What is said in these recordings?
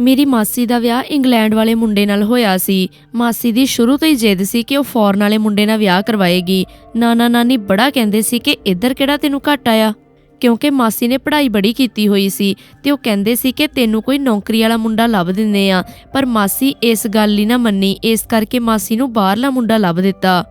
ਮੇਰੀ ਮਾਸੀ ਦਾ ਵਿਆਹ ਇੰਗਲੈਂਡ ਵਾਲੇ ਮੁੰਡੇ ਨਾਲ ਹੋਇਆ ਸੀ। ਮਾਸੀ ਦੀ ਸ਼ੁਰੂ ਤੋਂ ਹੀ ਜਿੱਦ ਸੀ ਕਿ ਉਹ ਫੌਰਨ ਵਾਲੇ ਮੁੰਡੇ ਨਾਲ ਵਿਆਹ ਕਰਵਾਏਗੀ। ਨਾਨਾ ਨਾਨੀ ਬੜਾ ਕਹਿੰਦੇ ਸੀ ਕਿ ਇੱਧਰ ਕਿਹੜਾ ਤੈਨੂੰ ਘੱਟ ਆਇਆ? ਕਿਉਂਕਿ ਮਾਸੀ ਨੇ ਪੜ੍ਹਾਈ ਬੜੀ ਕੀਤੀ ਹੋਈ ਸੀ ਤੇ ਉਹ ਕਹਿੰਦੇ ਸੀ ਕਿ ਤੈਨੂੰ ਕੋਈ ਨੌਕਰੀ ਵਾਲਾ ਮੁੰਡਾ ਲੱਭ ਦਿੰਦੇ ਆ। ਪਰ ਮਾਸੀ ਇਸ ਗੱਲ ਲਈ ਨਾ ਮੰਨੀ। ਇਸ ਕਰਕੇ ਮਾਸੀ ਨੂੰ ਬਾਹਰਲਾ ਮੁੰਡਾ ਲੱਭ ਦਿੱਤਾ,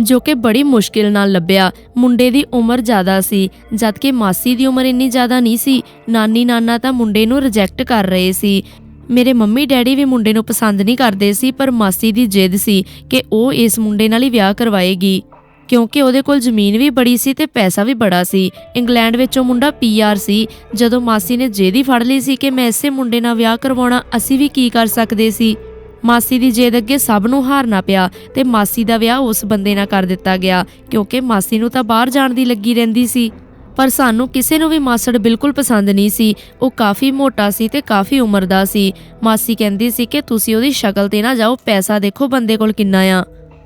ਜੋ ਕਿ ਬੜੀ ਮੁਸ਼ਕਿਲ ਨਾਲ ਲੱਭਿਆ। ਮੁੰਡੇ ਦੀ ਉਮਰ ਜ਼ਿਆਦਾ ਸੀ, ਜਦਕਿ ਮਾਸੀ ਦੀ ਉਮਰ ਇੰਨੀ ਜ਼ਿਆਦਾ ਨਹੀਂ ਸੀ। ਨਾਨੀ ਨਾਨਾ ਤਾਂ ਮੁੰਡੇ ਨੂੰ ਰਿਜੈਕਟ ਕਰ ਰਹੇ ਸੀ। ਮੇਰੇ ਮੰਮੀ ਡੈਡੀ ਵੀ ਮੁੰਡੇ ਨੂੰ ਪਸੰਦ ਨਹੀਂ ਕਰਦੇ ਸੀ, ਪਰ ਮਾਸੀ ਦੀ ਜਿੱਦ ਸੀ ਕਿ ਉਹ ਇਸ ਮੁੰਡੇ ਨਾਲ ਹੀ ਵਿਆਹ ਕਰਵਾਏਗੀ। ਕਿਉਂਕਿ ਉਹਦੇ ਕੋਲ ਜ਼ਮੀਨ ਵੀ ਬੜੀ ਸੀ ਤੇ ਪੈਸਾ ਵੀ ਬੜਾ ਸੀ। ਇੰਗਲੈਂਡ ਵਿੱਚ ਉਹ ਮੁੰਡਾ ਪੀਆਰ ਸੀ। ਜਦੋਂ ਮਾਸੀ ਨੇ ਜੇਦੀ ਫੜ ਲਈ ਸੀ ਕਿ ਮੈਂ ਇਸੇ ਮੁੰਡੇ ਨਾਲ ਵਿਆਹ ਕਰਵਾਉਣਾ, ਅਸੀਂ ਵੀ ਕੀ ਕਰ ਸਕਦੇ ਸੀ? ਮਾਸੀ ਦੀ ਜੇਦ ਅੱਗੇ ਸਭ ਨੂੰ ਹਾਰਨਾ ਪਿਆ ਤੇ ਮਾਸੀ ਦਾ ਵਿਆਹ ਉਸ ਬੰਦੇ ਨਾਲ ਕਰ ਦਿੱਤਾ ਗਿਆ, ਕਿਉਂਕਿ ਮਾਸੀ ਨੂੰ ਤਾਂ ਬਾਹਰ ਜਾਣ ਦੀ ਲੱਗੀ ਰਹਿੰਦੀ ਸੀ। ਪਰ ਸਾਨੂੰ ਕਿਸੇ ਨੂੰ ਵੀ ਮਾਸੜ ਬਿਲਕੁਲ ਪਸੰਦ ਨਹੀਂ ਸੀ। ਉਹ ਕਾਫੀ ਮੋਟਾ ਸੀ ਤੇ ਕਾਫੀ ਉਮਰ ਦਾ ਸੀ। ਮਾਸੀ ਕਹਿੰਦੀ ਸੀ ਕਿ ਤੁਸੀਂ ਉਹਦੀ ਸ਼ਕਲ ਤੇ ਨਾ ਜਾਓ, ਪੈਸਾ ਦੇਖੋ ਬੰਦੇ ਕੋਲ ਕਿੰਨਾ ਆ।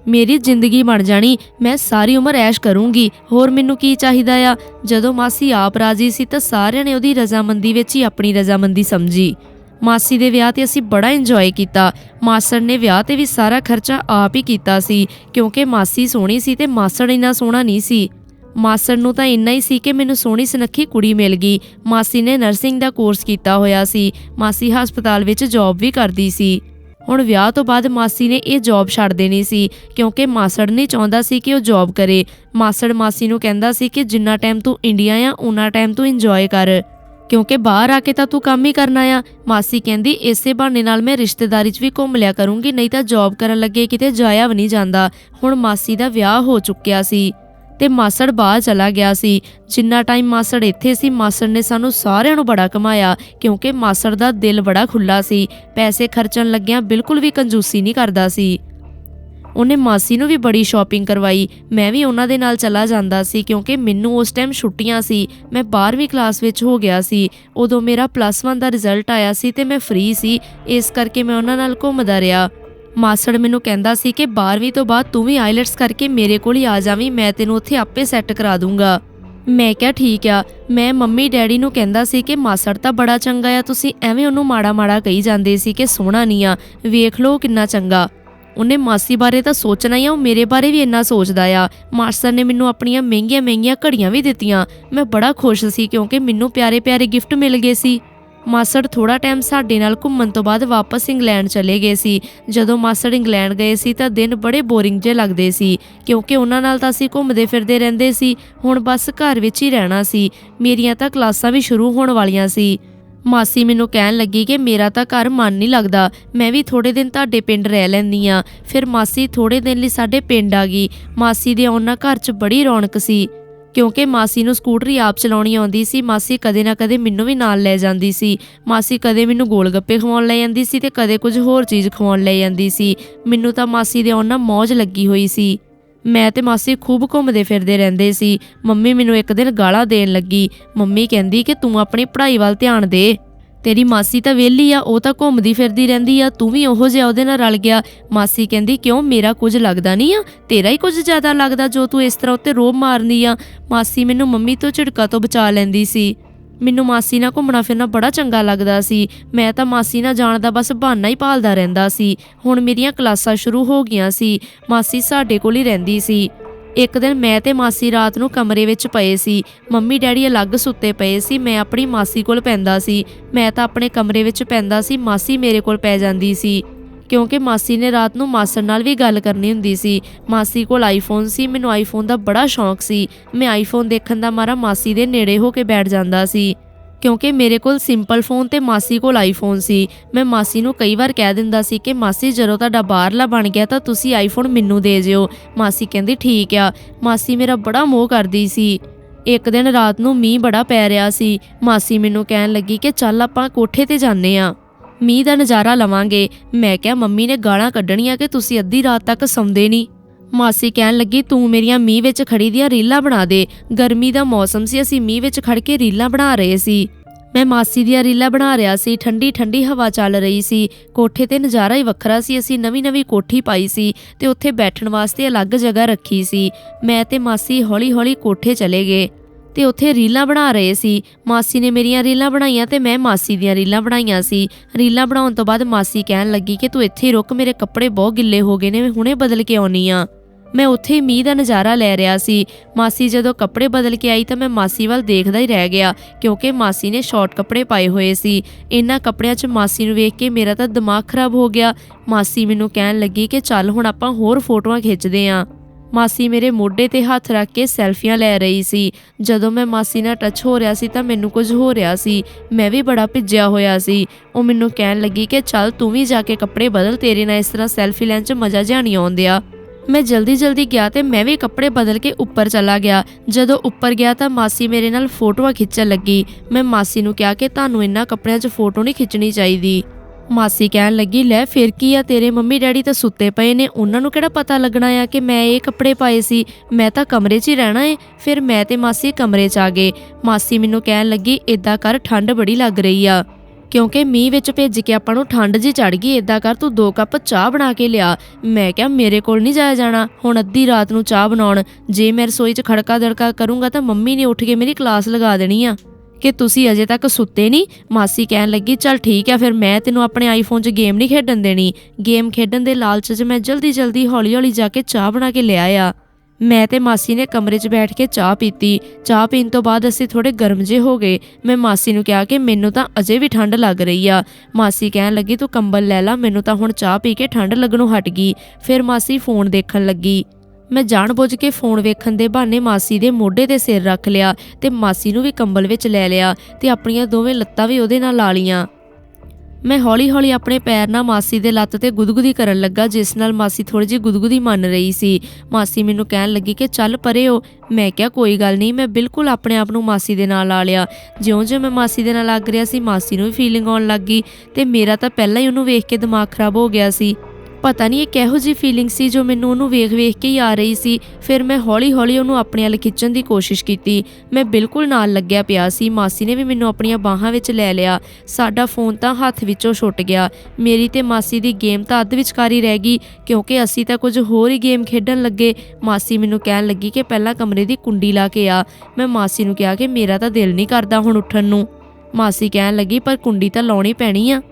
ਮੇਰੀ ਜ਼ਿੰਦਗੀ ਬਣ ਜਾਣੀ, ਮੈਂ ਸਾਰੀ ਉਮਰ ਐਸ਼ ਕਰੂੰਗੀ। ਹੋਰ ਮੈਨੂੰ ਕੀ ਚਾਹੀਦਾ ਆ? ਜਦੋਂ ਮਾਸੀ ਆਪ ਰਾਜੀ ਸੀ ਤਾਂ ਸਾਰਿਆਂ ਨੇ ਉਹਦੀ ਰਜ਼ਾਮੰਦੀ ਵਿੱਚ ਹੀ ਆਪਣੀ ਰਜ਼ਾਮੰਦੀ ਸਮਝੀ। ਮਾਸੀ ਦੇ ਵਿਆਹ ਤੇ ਅਸੀਂ ਬੜਾ ਇੰਜੋਏ ਕੀਤਾ। ਮਾਸੜ ਨੇ ਵਿਆਹ ਤੇ ਵੀ ਸਾਰਾ ਖਰਚਾ ਆਪ ਹੀ ਕੀਤਾ ਸੀ, ਕਿਉਂਕਿ ਮਾਸੀ ਸੋਹਣੀ ਸੀ ਤੇ ਮਾਸੜ ਇੰਨਾ ਸੋਹਣਾ ਨਹੀਂ ਸੀ। ਮਾਸੜ ਨੂੰ ਤਾਂ ਇੰਨਾ ਹੀ ਸੀ ਕਿ ਮੈਨੂੰ ਸੋਹਣੀ ਸੁਨੱਖੀ ਕੁੜੀ ਮਿਲ ਗਈ। ਮਾਸੀ ਨੇ ਨਰਸਿੰਗ ਦਾ ਕੋਰਸ ਕੀਤਾ ਹੋਇਆ ਸੀ। ਮਾਸੀ ਹਸਪਤਾਲ ਵਿੱਚ ਜੌਬ ਵੀ ਕਰਦੀ ਸੀ। ਹੁਣ ਵਿਆਹ ਤੋਂ ਬਾਅਦ ਮਾਸੀ ਨੇ ਇਹ ਜੌਬ ਛੱਡ ਦੇਣੀ ਸੀ, ਕਿਉਂਕਿ ਮਾਸੜ ਨਹੀਂ ਚਾਹੁੰਦਾ ਸੀ ਕਿ ਉਹ ਜੌਬ ਕਰੇ। ਮਾਸੜ ਮਾਸੀ ਨੂੰ ਕਹਿੰਦਾ ਸੀ ਕਿ ਜਿੰਨਾ ਟਾਈਮ ਤੂੰ ਇੰਡੀਆ ਆ ਉਨਾ ਟਾਈਮ ਤੂੰ ਇੰਜੋਏ ਕਰ। ਕਿਉਂਕਿ ਬਾਹਰ ਆ ਕੇ ਤਾਂ ਤੂੰ ਕੰਮ ਹੀ ਕਰਨਾ ਆ ਮਾਸੀ ਕਹਿੰਦੀ, ਇਸੇ ਬਹਾਨੇ ਨਾਲ ਮੈਂ ਰਿਸ਼ਤੇਦਾਰੀ 'ਚ ਵੀ ਘੁੰਮ ਲਿਆ ਕਰੂੰਗੀ, ਨਹੀਂ ਤਾਂ ਜੌਬ ਕਰਨ ਲੱਗੇ ਕਿਤੇ ਜਾਇਆ ਵੀ ਨਹੀਂ ਜਾਂਦਾ। ਹੁਣ ਮਾਸੀ ਦਾ ਵਿਆਹ ਹੋ ਚੁੱਕਿਆ ਸੀ। ਤੇ ਮਾਸੜ ਬਾਹਰ ਚਲਾ ਗਿਆ ਸੀ। ਜਿੰਨਾ ਟਾਈਮ ਮਾਸੜ ਇੱਥੇ ਸੀ, ਮਾਸੜ ਨੇ ਸਾਨੂੰ ਸਾਰਿਆਂ ਨੂੰ ਬੜਾ ਕਮਾਇਆ ਕਿਉਂਕਿ ਮਾਸੜ ਦਾ ਦਿਲ ਬੜਾ ਖੁੱਲਾ ਸੀ। ਪੈਸੇ ਖਰਚਣ ਲੱਗਿਆਂ ਬਿਲਕੁਲ ਵੀ ਕੰਜੂਸੀ ਨਹੀਂ ਕਰਦਾ ਸੀ। ਉਹਨੇ ਮਾਸੀ ਨੂੰ ਵੀ ਬੜੀ ਸ਼ਾਪਿੰਗ ਕਰਵਾਈ। ਮੈਂ ਵੀ ਉਹਨਾਂ ਦੇ ਨਾਲ ਚਲਾ ਜਾਂਦਾ ਸੀ, ਕਿਉਂਕਿ ਮੈਨੂੰ ਉਸ ਟਾਈਮ ਛੁੱਟੀਆਂ ਸੀ। ਮੈਂ 12ਵੀਂ ਕਲਾਸ ਵਿੱਚ ਹੋ ਗਿਆ ਸੀ। ਉਦੋਂ ਮੇਰਾ ਪਲੱਸ 1 ਦਾ ਰਿਜ਼ਲਟ ਆਇਆ ਸੀ ਤੇ ਮੈਂ ਫ੍ਰੀ ਸੀ। ਇਸ ਕਰਕੇ ਮੈਂ ਉਹਨਾਂ ਨਾਲ ਘੁੰਮਦਾ ਰਿਹਾ। ਮਾਸੜ ਮੈਨੂੰ ਕਹਿੰਦਾ ਸੀ ਕਿ 12ਵੀਂ ਤੋਂ ਬਾਅਦ ਤੂੰ ਵੀ ਆਈਲੈਟਸ ਕਰਕੇ ਮੇਰੇ ਕੋਲ ਹੀ ਆ ਜਾਵੀਂ, ਮੈਂ ਤੈਨੂੰ ਉੱਥੇ ਆਪੇ ਸੈੱਟ ਕਰਾ ਦੂੰਗਾ। ਮੈਂ ਕਿਹਾ, ਠੀਕ ਆ। ਮੈਂ ਮੰਮੀ, ਡੈਡੀ ਨੂੰ ਕਹਿੰਦਾ ਸੀ ਕਿ ਮਾਸੜ ਤਾਂ ਬੜਾ ਚੰਗਾ ਆ, ਤੁਸੀਂ ਐਵੇਂ ਉਹਨੂੰ ਮਾੜਾ ਮਾੜਾ ਕਹੀ ਜਾਂਦੇ ਸੀ ਕਿ ਸੋਹਣਾ ਨਹੀਂ ਆ, ਵੇਖ ਲਓ ਕਿੰਨਾ ਚੰਗਾ। ਉਹਨੇ ਮਾਸੀ ਬਾਰੇ ਤਾਂ ਸੋਚਣਾ ਹੀ ਆ, ਉਹ ਮੇਰੇ ਬਾਰੇ ਵੀ ਇੰਨਾ ਸੋਚਦਾ ਆ। ਮਾਸਟਰ ਨੇ ਮੈਨੂੰ ਆਪਣੀਆਂ ਮਹਿੰਗੀਆਂ ਮਹਿੰਗੀਆਂ ਘੜੀਆਂ ਵੀ ਦਿੱਤੀਆਂ। ਮੈਂ ਬੜਾ ਖੁਸ਼ ਸੀ ਕਿਉਂਕਿ ਮੈਨੂੰ ਪਿਆਰੇ ਪਿਆਰੇ ਗਿਫਟ ਮਿਲ ਗਏ ਸੀ। ਮਾਸੜ ਥੋੜਾ ਟਾਈਮ ਸਾਡੇ ਨਾਲ ਘੁੰਮਣ ਤੋਂ ਬਾਅਦ ਵਾਪਸ ਇੰਗਲੈਂਡ ਚਲੇ ਗਏ ਸੀ। ਜਦੋਂ ਮਾਸੜ ਇੰਗਲੈਂਡ ਗਏ ਸੀ ਤਾਂ ਦਿਨ ਬੜੇ ਬੋਰਿੰਗ ਜਿਹੇ ਲੱਗਦੇ ਸੀ, ਕਿਉਂਕਿ ਉਹਨਾਂ ਨਾਲ ਤਾਂ ਅਸੀਂ ਘੁੰਮਦੇ ਫਿਰਦੇ ਰਹਿੰਦੇ ਸੀ, ਹੁਣ ਬਸ ਘਰ ਵਿੱਚ ਹੀ ਰਹਿਣਾ ਸੀ। ਮੇਰੀਆਂ ਤਾਂ ਕਲਾਸਾਂ ਵੀ ਸ਼ੁਰੂ ਹੋਣ ਵਾਲੀਆਂ ਸੀ। ਮਾਸੀ ਮੈਨੂੰ ਕਹਿਣ ਲੱਗੀ ਕਿ ਮੇਰਾ ਤਾਂ ਘਰ ਮਨ ਨਹੀਂ ਲੱਗਦਾ, ਮੈਂ ਵੀ ਥੋੜੇ ਦਿਨ ਤੁਹਾਡੇ ਪਿੰਡ ਰਹਿ ਲੈਂਦੀ ਆ ਫਿਰ ਮਾਸੀ ਥੋੜੇ ਦਿਨ ਲਈ ਸਾਡੇ ਪਿੰਡ ਆ ਗਈ। ਮਾਸੀ ਦੇ ਆਉਣ ਨਾਲ ਘਰ 'ਚ ਬੜੀ ਰੌਣਕ ਸੀ। ਕਿਉਂਕਿ ਮਾਸੀ ਨੂੰ ਸਕੂਟਰੀ ਆਪ ਚਲਾਉਣੀ ਆਉਂਦੀ ਸੀ, ਮਾਸੀ ਕਦੇ ਨਾ ਕਦੇ ਮੈਨੂੰ ਵੀ ਨਾਲ ਲੈ ਜਾਂਦੀ ਸੀ। ਮਾਸੀ ਕਦੇ ਮੈਨੂੰ ਗੋਲ ਗੱਪੇ ਖਵਾਉਣ ਲੈ ਜਾਂਦੀ ਸੀ ਤੇ ਕਦੇ ਕੁਝ ਹੋਰ ਚੀਜ਼ ਖਵਾਉਣ ਲੈ ਜਾਂਦੀ ਸੀ। ਮੈਨੂੰ ਤਾਂ ਮਾਸੀ ਦੇ ਆਉਣ ਨਾਲ ਮੌਜ ਲੱਗੀ ਹੋਈ ਸੀ। ਮੈਂ ਤੇ ਮਾਸੀ ਖੂਬ ਘੁੰਮਦੇ ਫਿਰਦੇ ਰਹਿੰਦੇ ਸੀ। ਮੰਮੀ ਮੈਨੂੰ ਇੱਕ ਦਿਨ ਗਾਲਾਂ ਦੇਣ ਲੱਗੀ। ਮੰਮੀ ਕਹਿੰਦੀ ਕਿ ਤੂੰ ਆਪਣੀ ਪੜ੍ਹਾਈ ਵੱਲ ਧਿਆਨ ਦੇ। ਤੇਰੀ ਮਾਸੀ ਤਾਂ ਵਿਹਲੀ ਆ, ਉਹ ਤਾਂ ਘੁੰਮਦੀ ਫਿਰਦੀ ਰਹਿੰਦੀ ਆ, ਤੂੰ ਵੀ ਉਹੋ ਜਿਹਾ ਉਹਦੇ ਨਾਲ ਰਲ ਗਿਆ। ਮਾਸੀ ਕਹਿੰਦੀ, ਕਿਉਂ, ਮੇਰਾ ਕੁਝ ਲੱਗਦਾ ਨਹੀਂ ਆ? ਤੇਰਾ ਹੀ ਕੁਝ ਜ਼ਿਆਦਾ ਲੱਗਦਾ ਜੋ ਤੂੰ ਇਸ ਤਰ੍ਹਾਂ ਉੱਤੇ ਰੋਬ ਮਾਰਨੀ ਆ? ਮਾਸੀ ਮੈਨੂੰ ਮੰਮੀ ਤੋਂ ਝਿੜਕਾ ਤੋਂ ਬਚਾ ਲੈਂਦੀ ਸੀ। ਮੈਨੂੰ ਮਾਸੀ ਨਾਲ ਘੁੰਮਣਾ ਫਿਰਨਾ ਬੜਾ ਚੰਗਾ ਲੱਗਦਾ ਸੀ। ਮੈਂ ਤਾਂ ਮਾਸੀ ਨਾਲ ਜਾਣ ਦਾ ਬਸ ਬਹਾਨਾ ਹੀ ਭਾਲਦਾ ਰਹਿੰਦਾ ਸੀ। ਹੁਣ ਮੇਰੀਆਂ ਕਲਾਸਾਂ ਸ਼ੁਰੂ ਹੋ ਗਈਆਂ ਸੀ। ਮਾਸੀ ਸਾਡੇ ਕੋਲ ਹੀ ਰਹਿੰਦੀ ਸੀ। ਇੱਕ ਦਿਨ ਮੈਂ ਤੇ ਮਾਸੀ ਰਾਤ ਨੂੰ ਕਮਰੇ ਵਿੱਚ ਪਏ ਸੀ। ਮੰਮੀ ਡੈਡੀ ਅਲੱਗ ਸੁੱਤੇ ਪਏ ਸੀ। ਮੈਂ ਆਪਣੀ ਮਾਸੀ ਕੋਲ ਪੈਂਦਾ ਸੀ। ਮੈਂ ਤਾਂ ਆਪਣੇ ਕਮਰੇ ਵਿੱਚ ਪੈਂਦਾ ਸੀ। ਮਾਸੀ ਮੇਰੇ ਕੋਲ ਪੈ ਜਾਂਦੀ ਸੀ। ਕਿਉਂਕਿ ਮਾਸੀ ਨੇ ਰਾਤ ਨੂੰ ਮਾਸੜ ਨਾਲ ਵੀ ਗੱਲ ਕਰਨੀ ਹੁੰਦੀ ਸੀ। ਮਾਸੀ ਕੋਲ ਆਈਫੋਨ ਸੀ। ਮੈਨੂੰ ਆਈਫੋਨ ਦਾ ਬੜਾ ਸ਼ੌਂਕ ਸੀ। ਮੈਂ ਆਈਫੋਨ ਦੇਖਣ ਦਾ ਮਾਰਾ ਮਾਸੀ ਦੇ ਨੇੜੇ ਹੋ ਕੇ ਬੈਠ ਜਾਂਦਾ ਸੀ। ਕਿਉਂਕਿ ਮੇਰੇ ਕੋਲ ਸਿੰਪਲ ਫੋਨ ਤੇ ਮਾਸੀ ਕੋਲ ਆਈਫੋਨ ਸੀ। ਮੈਂ ਮਾਸੀ ਨੂੰ ਕਈ ਵਾਰ ਕਹਿ ਦਿੰਦਾ ਸੀ ਕਿ ਮਾਸੀ ਜਦੋਂ ਤੁਹਾਡਾ ਬਾਹਰਲਾ ਬਣ ਗਿਆ ਤਾਂ ਤੁਸੀਂ ਆਈਫੋਨ ਮੈਨੂੰ ਦੇ ਜਿਓ। ਮਾਸੀ ਕਹਿੰਦੀ, ਠੀਕ ਆ। ਮਾਸੀ ਮੇਰਾ ਬੜਾ ਮੋਹ ਕਰਦੀ ਸੀ। ਇੱਕ ਦਿਨ ਰਾਤ ਨੂੰ ਮੀਂਹ ਬੜਾ ਪੈ ਰਿਹਾ ਸੀ। ਮਾਸੀ ਮੈਨੂੰ ਕਹਿਣ ਲੱਗੀ ਕਿ ਚੱਲ ਆਪਾਂ ਕੋਠੇ ਤੇ ਜਾਂਦੇ ਆ ਮੀਂਹ ਦਾ ਨਜ਼ਾਰਾ ਲਵਾਂਗੇ। ਮੈਂ ਕਿਹਾ, ਮੰਮੀ ਨੇ ਗਾਲਾਂ ਕੱਢਣੀਆਂ ਕਿ ਤੁਸੀਂ ਅੱਧੀ ਰਾਤ ਤੱਕ ਸੌਂਦੇ ਨਹੀਂ। ਮਾਸੀ ਕਹਿਣ ਲੱਗੀ, ਤੂੰ ਮੇਰੀਆਂ ਮੀਂਹ ਵਿੱਚ ਖੜੀ ਦੀਆਂ ਰੀਲਾਂ ਬਣਾ ਦੇ। ਗਰਮੀ ਦਾ ਮੌਸਮ ਸੀ, ਅਸੀਂ ਮੀਂਹ ਵਿੱਚ ਖੜ ਕੇ ਰੀਲਾਂ ਬਣਾ ਰਹੇ ਸੀ। ਮੈਂ ਮਾਸੀ ਦੀਆਂ ਰੀਲਾਂ ਬਣਾ ਰਿਹਾ ਸੀ, ਠੰਡੀ ਠੰਡੀ ਹਵਾ ਚੱਲ ਰਹੀ ਸੀ। ਕੋਠੇ ਤੇ ਨਜ਼ਾਰਾ ਹੀ ਵੱਖਰਾ ਸੀ, ਅਸੀਂ ਨਵੀਂ ਨਵੀਂ ਕੋਠੀ ਪਾਈ ਸੀ ਤੇ ਉੱਥੇ ਬੈਠਣ ਵਾਸਤੇ ਅਲੱਗ ਜਗ੍ਹਾ ਰੱਖੀ ਸੀ। ਮੈਂ ਤੇ ਮਾਸੀ ਹੌਲੀ ਹੌਲੀ ਕੋਠੇ ਚਲੇ ਗਏ ਤੇ ਉੱਥੇ ਰੀਲਾਂ ਬਣਾ ਰਹੇ ਸੀ। ਮਾਸੀ ਨੇ ਮੇਰੀਆਂ ਰੀਲਾਂ ਬਣਾਈਆਂ ਤੇ ਮੈਂ ਮਾਸੀ ਦੀਆਂ ਰੀਲਾਂ ਬਣਾਈਆਂ ਸੀ। ਰੀਲਾਂ ਬਣਾਉਣ ਤੋਂ ਬਾਅਦ ਮਾਸੀ ਕਹਿਣ ਲੱਗੀ ਕਿ ਤੂੰ ਇੱਥੇ ਰੁਕ, ਮੇਰੇ ਕੱਪੜੇ ਬਹੁਤ ਗਿੱਲੇ ਹੋ ਗਏ ਨੇ, ਮੈਂ ਹੁਣੇ ਬਦਲ ਕੇ ਆਉਣੀ ਆ। ਮੈਂ ਉੱਥੇ ਹੀ ਮੀਂਹ ਦਾ ਨਜ਼ਾਰਾ ਲੈ ਰਿਹਾ ਸੀ। ਮਾਸੀ ਜਦੋਂ ਕੱਪੜੇ ਬਦਲ ਕੇ ਆਈ ਤਾਂ ਮੈਂ ਮਾਸੀ ਵੱਲ ਦੇਖਦਾ ਹੀ ਰਹਿ ਗਿਆ, ਕਿਉਂਕਿ ਮਾਸੀ ਨੇ ਸ਼ਾਰਟ ਕੱਪੜੇ ਪਾਏ ਹੋਏ ਸੀ। ਇਹਨਾਂ ਕੱਪੜਿਆਂ 'ਚ ਮਾਸੀ ਨੂੰ ਵੇਖ ਕੇ ਮੇਰਾ ਤਾਂ ਦਿਮਾਗ ਖਰਾਬ ਹੋ ਗਿਆ। ਮਾਸੀ ਮੈਨੂੰ ਕਹਿਣ ਲੱਗੀ ਕਿ ਚੱਲ ਹੁਣ ਆਪਾਂ ਹੋਰ ਫੋਟੋਆਂ ਖਿੱਚਦੇ ਆਂ। ਮਾਸੀ ਮੇਰੇ ਮੋਢੇ ਤੇ ਹੱਥ ਰੱਖ ਕੇ ਸੈਲਫੀਆਂ ਲੈ ਰਹੀ ਸੀ। ਜਦੋਂ ਮੈਂ ਮਾਸੀ ਨਾਲ ਟੱਚ ਹੋ ਰਿਹਾ ਸੀ ਤਾਂ ਮੈਨੂੰ ਕੁਝ ਹੋ ਰਿਹਾ ਸੀ। ਮੈਂ ਵੀ ਬੜਾ ਭਿੱਜਿਆ ਹੋਇਆ ਸੀ। ਉਹ ਮੈਨੂੰ ਕਹਿਣ ਲੱਗੀ ਕਿ ਚੱਲ ਤੂੰ ਵੀ ਜਾ ਕੇ ਕੱਪੜੇ ਬਦਲ, ਤੇਰੇ ਨਾਲ ਇਸ ਤਰ੍ਹਾਂ ਸੈਲਫੀ ਲੈਣ 'ਚ ਮਜ਼ਾ ਜਿਹਾ ਨਹੀਂ ਆਉਂਦਿਆ। ਮੈਂ ਜਲਦੀ ਜਲਦੀ ਗਿਆ ਤੇ ਮੈਂ ਵੀ ਕੱਪੜੇ ਬਦਲ ਕੇ ਉੱਪਰ ਚਲਾ ਗਿਆ। ਜਦੋਂ ਉੱਪਰ ਗਿਆ ਤਾਂ ਮਾਸੀ ਮੇਰੇ ਨਾਲ ਫੋਟੋਆਂ ਖਿੱਚਣ ਲੱਗੀ। ਮੈਂ ਮਾਸੀ ਨੂੰ ਕਿਹਾ ਕਿ ਤੁਹਾਨੂੰ ਇੰਨਾ ਕੱਪੜਿਆਂ 'ਚ ਫੋਟੋ ਨਹੀਂ ਖਿੱਚਣੀ ਚਾਹੀਦੀ। ਮਾਸੀ ਕਹਿਣ ਲੱਗੀ, ਲੈ ਫਿਰ ਕੀ ਆ, ਤੇਰੇ ਮੰਮੀ ਡੈਡੀ ਤਾਂ ਸੁੱਤੇ ਪਏ ਨੇ। ਉਹਨਾਂ ਨੂੰ ਕਿਹੜਾ ਪਤਾ ਲੱਗਣਾ ਆ ਕਿ ਮੈਂ ਇਹ ਕੱਪੜੇ ਪਾਏ ਸੀ? ਮੈਂ ਤਾਂ ਕਮਰੇ 'ਚ ਹੀ ਰਹਿਣਾ ਏ। ਫਿਰ ਮੈਂ ਤੇ ਮਾਸੀ ਕਮਰੇ 'ਚ ਆ ਗਏ। ਮਾਸੀ ਮੈਨੂੰ ਕਹਿਣ ਲੱਗੀ ਇਦਾਂ ਕਰ, ਠੰਡ ਬੜੀ ਲੱਗ ਰਹੀ ਆ। ਕਿਉਂਕਿ ਮੀਂਹ ਵਿੱਚ ਭਿੱਜ ਕੇ ਆਪਾਂ ਨੂੰ ਠੰਡ ਜੀ ਚੜ ਗਈ ਇਦਾਂ ਕਰ ਤੂੰ ਦੋ ਕੱਪ ਚਾਹ ਬਣਾ ਕੇ ਲਿਆ। ਮੈਂ ਕਿਹਾ, ਮੇਰੇ ਕੋਲ ਨਹੀਂ ਜਾਇਆ ਜਾਣਾ। ਹੁਣ ਅੱਧੀ ਰਾਤ ਨੂੰ ਚਾਹ ਬਣਾਉਣ। ਜੇ ਮੈਂ ਰਸੋਈ 'ਚ ਖੜਕਾ ਦੜਕਾ ਕਰੂੰਗਾ ਤਾਂ ਮੰਮੀ ਨੇ ਉੱਠ ਕੇ ਮੇਰੀ ਕਲਾਸ ਲਗਾ ਦੇਣੀ ਆ। ਕਿ ਤੁਸੀਂ ਅਜੇ ਤੱਕ ਸੁੱਤੇ ਨਹੀਂ? ਮਾਸੀ ਕਹਿਣ ਲੱਗੀ, ਚੱਲ ਠੀਕ ਆ, ਫਿਰ ਮੈਂ ਤੈਨੂੰ ਆਪਣੇ ਆਈਫੋਨ 'ਚ ਗੇਮ ਨਹੀਂ ਖੇਡਣ ਦੇਣੀ। ਗੇਮ ਖੇਡਣ ਦੇ ਲਾਲਚ 'ਚ ਮੈਂ ਜਲਦੀ ਜਲਦੀ ਹੌਲੀ ਹੌਲੀ ਜਾ ਕੇ ਚਾਹ ਬਣਾ ਕੇ ਲਿਆ ਆ। ਮੈਂ ਤੇ ਮਾਸੀ ਨੇ ਕਮਰੇ 'ਚ ਬੈਠ ਕੇ ਚਾਹ ਪੀਤੀ। ਚਾਹ ਪੀਣ ਤੋਂ ਬਾਅਦ ਅਸੀਂ ਥੋੜੇ ਗਰਮ ਜੇ ਹੋ ਗਏ। ਮੈਂ ਮਾਸੀ ਨੂੰ ਕਿਹਾ ਕਿ ਮੈਨੂੰ ਤਾਂ ਅਜੇ ਵੀ ਠੰਡ ਲੱਗ ਰਹੀ ਆ। ਮਾਸੀ ਕਹਿਣ ਲੱਗੀ, ਤੂੰ ਕੰਬਲ ਲੈ ਲੈ, ਮੈਨੂੰ ਤਾਂ ਹੁਣ ਚਾਹ ਪੀ ਕੇ ਠੰਡ ਲੱਗਣੋਂ ਹਟ ਗਈ। ਫਿਰ ਮਾਸੀ ਫੋਨ ਦੇਖਣ ਲੱਗੀ। ਮੈਂ ਜਾਣਬੁੱਝ ਕੇ ਫੋਨ ਵੇਖਣ ਦੇ ਬਹਾਨੇ ਮਾਸੀ ਦੇ ਮੋਢੇ ਤੇ ਸਿਰ ਰੱਖ ਲਿਆ ਤੇ ਮਾਸੀ ਨੂੰ ਵੀ ਕੰਬਲ ਵਿੱਚ ਲੈ ਲਿਆ ਤੇ ਆਪਣੀਆਂ ਦੋਵੇਂ ਲੱਤਾਂ ਵੀ ਉਹਦੇ ਨਾਲ ਲਾ ਲੀਆਂ ਮੈਂ ਹੌਲੀ-ਹੌਲੀ ਆਪਣੇ ਪੈਰ ਨਾਲ ਮਾਸੀ ਦੇ ਲੱਤ ਤੇ ਗੁਦਗੁਦੀ ਕਰਨ ਲੱਗਾ, ਜਿਸ ਨਾਲ ਮਾਸੀ ਥੋੜੀ ਜਿਹੀ ਗੁਦਗੁਦੀ ਮੰਨ ਰਹੀ ਸੀ। ਮਾਸੀ ਮੈਨੂੰ ਕਹਿਣ ਲੱਗੀ ਕਿ ਚੱਲ ਪਰੇ ਹੋ। ਮੈਂ ਕਿਹਾ, ਕੋਈ ਗੱਲ ਨਹੀਂ, ਮੈਂ ਬਿਲਕੁਲ ਆਪਣੇ ਆਪ ਨੂੰ ਮਾਸੀ ਦੇ ਨਾਲ ਲਾ ਲਿਆ। ਜਿਉਂ-ਜਿਉਂ ਮੈਂ ਮਾਸੀ ਦੇ ਨਾਲ ਲੱਗ ਰਿਹਾ ਸੀ, ਮਾਸੀ ਨੂੰ ਵੀ ਫੀਲਿੰਗ ਆਉਣ ਲੱਗ ਗਈ ਤੇ ਮੇਰਾ ਤਾਂ ਪਹਿਲਾਂ ਹੀ ਉਹਨੂੰ ਵੇਖ ਕੇ ਦਿਮਾਗ ਖਰਾਬ ਹੋ ਗਿਆ ਸੀ। ਪਤਾ ਨਹੀਂ ਇਹ ਕਿਹੋ ਜੀ ਫੀਲਿੰਗ ਸੀ ਜੋ ਮੈਨੂੰ ਉਹਨੂੰ ਵੇਖ-ਵੇਖ ਕੇ ਹੀ ਆ ਰਹੀ ਸੀ। ਫਿਰ ਮੈਂ ਹੌਲੀ-ਹੌਲੀ ਉਹਨੂੰ ਆਪਣੇ ਵੱਲ ਖਿੱਚਣ ਦੀ ਕੋਸ਼ਿਸ਼ ਕੀਤੀ। ਮੈਂ ਬਿਲਕੁਲ ਨਾਲ ਲੱਗਿਆ ਪਿਆ ਸੀ। ਮਾਸੀ ਨੇ ਵੀ ਮੈਨੂੰ ਆਪਣੀਆਂ ਬਾਹਾਂ ਵਿੱਚ ਲੈ ਲਿਆ। ਸਾਡਾ ਫੋਨ ਤਾਂ ਹੱਥ ਵਿੱਚੋਂ ਛੁੱਟ ਗਿਆ। ਮੇਰੀ ਤੇ ਮਾਸੀ ਦੀ ਗੇਮ ਤਾਂ ਅੱਧ ਵਿਚਕਾਰੀ ਰਹਿ ਗਈ, ਕਿਉਂਕਿ ਅਸੀਂ ਤਾਂ ਕੁਝ ਹੋਰ ਹੀ ਗੇਮ ਖੇਡਣ ਲੱਗੇ। ਮਾਸੀ ਮੈਨੂੰ ਕਹਿਣ ਲੱਗੀ ਕਿ ਪਹਿਲਾਂ ਕਮਰੇ ਦੀ ਕੁੰਡੀ ਲਾ ਕੇ ਆ। ਮੈਂ ਮਾਸੀ ਨੂੰ ਕਿਹਾ ਕਿ ਮੇਰਾ ਤਾਂ ਦਿਲ ਨਹੀਂ ਕਰਦਾ ਹੁਣ ਉੱਠਣ ਨੂੰ। ਮਾਸੀ ਕਹਿਣ ਲੱਗੀ, ਪਰ ਕੁੰਡੀ ਤਾਂ ਲਾਉਣੀ ਪੈਣੀ ਆ।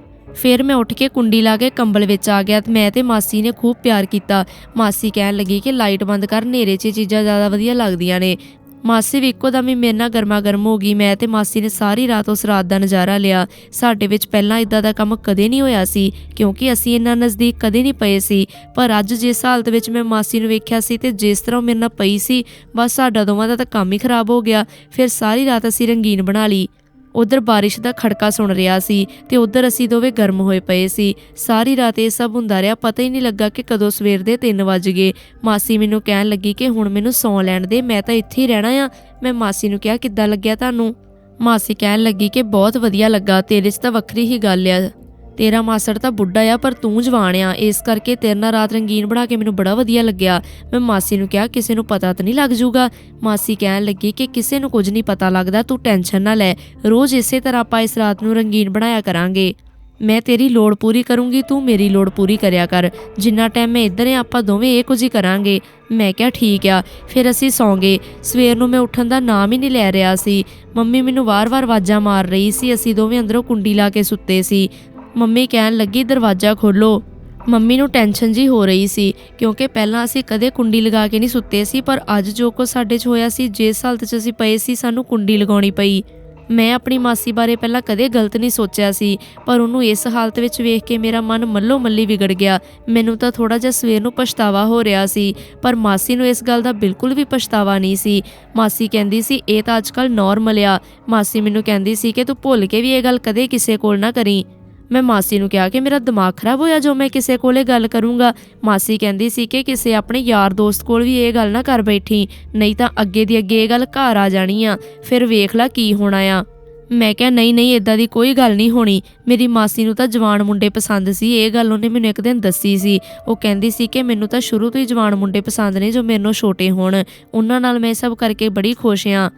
ਫਿਰ ਮੈਂ ਉੱਠ ਕੇ ਕੁੰਡੀ ਲਾ ਕੇ ਕੰਬਲ ਵਿੱਚ ਆ ਗਿਆ ਤੇ ਮੈਂ ਤੇ ਮਾਸੀ ਨੇ ਖੂਬ ਪਿਆਰ ਕੀਤਾ। ਮਾਸੀ ਕਹਿਣ ਲੱਗੀ ਕਿ ਲਾਈਟ ਬੰਦ ਕਰ, ਹਨੇਰੇ 'ਚ ਇਹ ਚੀਜ਼ਾਂ ਜ਼ਿਆਦਾ ਵਧੀਆ ਲੱਗਦੀਆਂ ਨੇ। ਮਾਸੀ ਵੀ ਇੱਕੋ ਦਮ ਹੀ ਮੇਰੇ ਨਾਲ ਗਰਮਾ ਗਰਮ ਹੋ ਗਈ। ਮੈਂ ਤੇ ਮਾਸੀ ਨੇ ਸਾਰੀ ਰਾਤ ਉਸ ਰਾਤ ਦਾ ਨਜ਼ਾਰਾ ਲਿਆ। ਸਾਡੇ ਵਿੱਚ ਪਹਿਲਾਂ ਇਦਾਂ ਦਾ ਕੰਮ ਕਦੇ ਨਹੀਂ ਹੋਇਆ ਸੀ, ਕਿਉਂਕਿ ਅਸੀਂ ਇੰਨਾ ਨਜ਼ਦੀਕ ਕਦੇ ਨਹੀਂ ਪਏ ਸੀ। ਪਰ ਅੱਜ ਜਿਸ ਹਾਲਤ ਵਿੱਚ ਮੈਂ ਮਾਸੀ ਨੂੰ ਵੇਖਿਆ ਸੀ ਤੇ ਜਿਸ ਤਰ੍ਹਾਂ ਉਹ ਮੇਰੇ ਨਾਲ ਪਈ ਸੀ, ਬਸ ਸਾਡਾ ਦੋਵਾਂ ਦਾ ਤਾਂ ਕੰਮ ਹੀ ਖਰਾਬ ਹੋ ਗਿਆ। ਫਿਰ ਸਾਰੀ ਰਾਤ ਅਸੀਂ ਰੰਗੀਨ ਬਣਾ ਲਈ। ਉਧਰ ਬਾਰਿਸ਼ ਦਾ ਖੜਕਾ ਸੁਣ ਰਿਹਾ ਸੀ ਤੇ ਉਧਰ ਅਸੀਂ ਦੋਵੇਂ ਗਰਮ ਹੋਏ ਪਏ ਸੀ। ਸਾਰੀ ਰਾਤ ਇਹ ਸਭ ਹੁੰਦਾ ਰਿਹਾ, ਪਤਾ ਹੀ ਨਹੀਂ ਲੱਗਾ ਕਿ ਕਦੋਂ ਸਵੇਰ ਦੇ 3 ਵਜ ਗਏ। ਮਾਸੀ ਮੈਨੂੰ ਕਹਿਣ ਲੱਗੀ ਕਿ ਹੁਣ ਮੈਨੂੰ ਸੌਂ ਲੈਣ ਦੇ, ਮੈਂ ਤਾਂ ਇੱਥੇ ਹੀ ਰਹਿਣਾ ਆ। ਮੈਂ ਮਾਸੀ ਨੂੰ ਕਿਹਾ, ਕਿੱਦਾਂ ਲੱਗਿਆ ਤੁਹਾਨੂੰ? ਮਾਸੀ ਕਹਿਣ ਲੱਗੀ ਕਿ ਬਹੁਤ ਵਧੀਆ ਲੱਗਾ, ਤੇਰੇ 'ਚ ਤਾਂ ਵੱਖਰੀ ਹੀ ਗੱਲ ਆ। ਤੇਰਾ ਮਾਸੜ ਤਾਂ ਬੁੱਢਾ ਆ, ਪਰ ਤੂੰ ਜਵਾਨ ਆ। ਇਸ ਕਰਕੇ ਤੇਰੇ ਨਾਲ ਰਾਤ ਰੰਗੀਨ ਬਣਾ ਕੇ ਮੈਨੂੰ ਬੜਾ ਵਧੀਆ ਲੱਗਿਆ। ਮੈਂ ਮਾਸੀ ਨੂੰ ਕਿਹਾ, ਕਿਸੇ ਨੂੰ ਪਤਾ ਤਾਂ ਨਹੀਂ ਲੱਗ ਜੂਗਾ। ਮਾਸੀ ਕਹਿਣ ਲੱਗੀ ਕਿ ਕਿਸੇ ਨੂੰ ਕੁਝ ਨਹੀਂ ਪਤਾ ਲੱਗਦਾ, ਤੂੰ ਟੈਨਸ਼ਨ ਨਾ ਲੈ। ਰੋਜ਼ ਇਸੇ ਤਰ੍ਹਾਂ ਆਪਾਂ ਇਸ ਰਾਤ ਨੂੰ ਰੰਗੀਨ ਬਣਾਇਆ ਕਰਾਂਗੇ। ਮੈਂ ਤੇਰੀ ਲੋੜ ਪੂਰੀ ਕਰੂੰਗੀ, ਤੂੰ ਮੇਰੀ ਲੋੜ ਪੂਰੀ ਕਰਿਆ ਕਰ। ਜਿੰਨਾ ਟਾਈਮ ਮੈਂ ਇੱਧਰ ਆ, ਆਪਾਂ ਦੋਵੇਂ ਇਹ ਕੁਝ ਹੀ ਕਰਾਂਗੇ। ਮੈਂ ਕਿਹਾ, ਠੀਕ ਆ। ਫਿਰ ਅਸੀਂ ਸੌਂਗੇ। ਸਵੇਰ ਨੂੰ ਮੈਂ ਉੱਠਣ ਦਾ ਨਾਮ ਹੀ ਨਹੀਂ ਲੈ ਰਿਹਾ ਸੀ। ਮੰਮੀ ਮੈਨੂੰ ਵਾਰ-ਵਾਰ ਆਵਾਜ਼ਾਂ ਮਾਰ ਰਹੀ ਸੀ। ਅਸੀਂ ਦੋਵੇਂ ਅੰਦਰੋਂ ਕੁੰਡੀ ਲਾ ਕੇ ਸੁੱਤੇ ਸੀ। ਮੰਮੀ ਕਹਿਣ ਲੱਗੀ, ਦਰਵਾਜ਼ਾ ਖੋਲੋ। ਮੰਮੀ ਨੂੰ ਟੈਨਸ਼ਨ ਜੀ ਹੋ ਰਹੀ ਸੀ, ਕਿਉਂਕਿ ਪਹਿਲਾਂ ਅਸੀਂ ਕਦੇ ਕੁੰਡੀ ਲਗਾ ਕੇ ਨਹੀਂ ਸੁੱਤੇ ਸੀ, ਪਰ ਅੱਜ ਜੋ ਕੁਝ ਸਾਡੇ 'ਚ ਹੋਇਆ ਸੀ, ਜਿਸ ਹਾਲਤ 'ਚ ਅਸੀਂ ਪਏ ਸੀ, ਸਾਨੂੰ ਕੁੰਡੀ ਲਗਾਉਣੀ ਪਈ। ਮੈਂ ਆਪਣੀ ਮਾਸੀ ਬਾਰੇ ਪਹਿਲਾਂ ਕਦੇ ਗਲਤ ਨਹੀਂ ਸੋਚਿਆ ਸੀ, ਪਰ ਉਹਨੂੰ ਇਸ ਹਾਲਤ ਵਿੱਚ ਵੇਖ ਕੇ ਮੇਰਾ ਮਨ ਮੱਲੋ ਮੱਲੀ ਵਿਗੜ ਗਿਆ। ਮੈਨੂੰ ਤਾਂ ਥੋੜਾ ਜਿਹਾ ਸਵੇਰ ਨੂੰ ਪਛਤਾਵਾ ਹੋ ਰਿਹਾ ਸੀ, ਪਰ ਮਾਸੀ ਨੂੰ ਇਸ ਗੱਲ ਦਾ ਬਿਲਕੁਲ ਵੀ ਪਛਤਾਵਾ ਨਹੀਂ ਸੀ। ਮਾਸੀ ਕਹਿੰਦੀ ਸੀ, ਇਹ ਤਾਂ ਅੱਜਕੱਲ ਨਾਰਮਲ ਆ। ਮਾਸੀ ਮੈਨੂੰ ਕਹਿੰਦੀ ਸੀ ਕਿ ਤੂੰ ਭੁੱਲ ਕੇ ਵੀ ਇਹ ਗੱਲ ਕਦੇ ਕਿਸੇ ਕੋਲ ਨਾ ਕਰੀ। ਮੈਂ ਮਾਸੀ ਨੂੰ ਕਿਹਾ ਕਿ ਮੇਰਾ ਦਿਮਾਗ ਖਰਾਬ ਹੋਇਆ ਜੋ ਮੈਂ ਕਿਸੇ ਕੋਲੇ ਗੱਲ ਕਰੂੰਗਾ। ਮਾਸੀ ਕਹਿੰਦੀ ਸੀ ਕਿ ਕਿਸੇ ਆਪਣੇ ਯਾਰ ਦੋਸਤ ਕੋਲ ਵੀ ਇਹ ਗੱਲ ਨਾ ਕਰ ਬੈਠੀ, ਨਹੀਂ ਤਾਂ ਅੱਗੇ ਦੀ ਅੱਗੇ ਇਹ ਗੱਲ ਘਰ ਆ ਜਾਣੀ ਆ, ਫਿਰ ਵੇਖ ਲੈ ਕੀ ਹੋਣਾ ਆ। ਮੈਂ ਕਿਹਾ, ਨਹੀਂ ਨਹੀਂ ਇਦਾਂ ਦੀ ਕੋਈ ਗੱਲ ਨਹੀਂ ਹੋਣੀ। ਮੇਰੀ ਮਾਸੀ ਨੂੰ ਤਾਂ ਜਵਾਨ ਮੁੰਡੇ ਪਸੰਦ ਸੀ, ਇਹ ਗੱਲ ਉਹਨੇ ਮੈਨੂੰ ਇੱਕ ਦਿਨ ਦੱਸੀ ਸੀ। ਉਹ ਕਹਿੰਦੀ ਸੀ ਕਿ ਮੈਨੂੰ ਤਾਂ ਸ਼ੁਰੂ ਤੋਂ ਹੀ ਜਵਾਨ ਮੁੰਡੇ ਪਸੰਦ ਨੇ ਜੋ ਮੇਰੇ ਨਾਲੋਂ ਛੋਟੇ ਹੋਣ। ਉਹਨਾਂ ਨਾਲ ਮੈਂ ਇਹ ਸਭ ਕਰਕੇ ਬੜੀ ਖੁਸ਼ ਆ।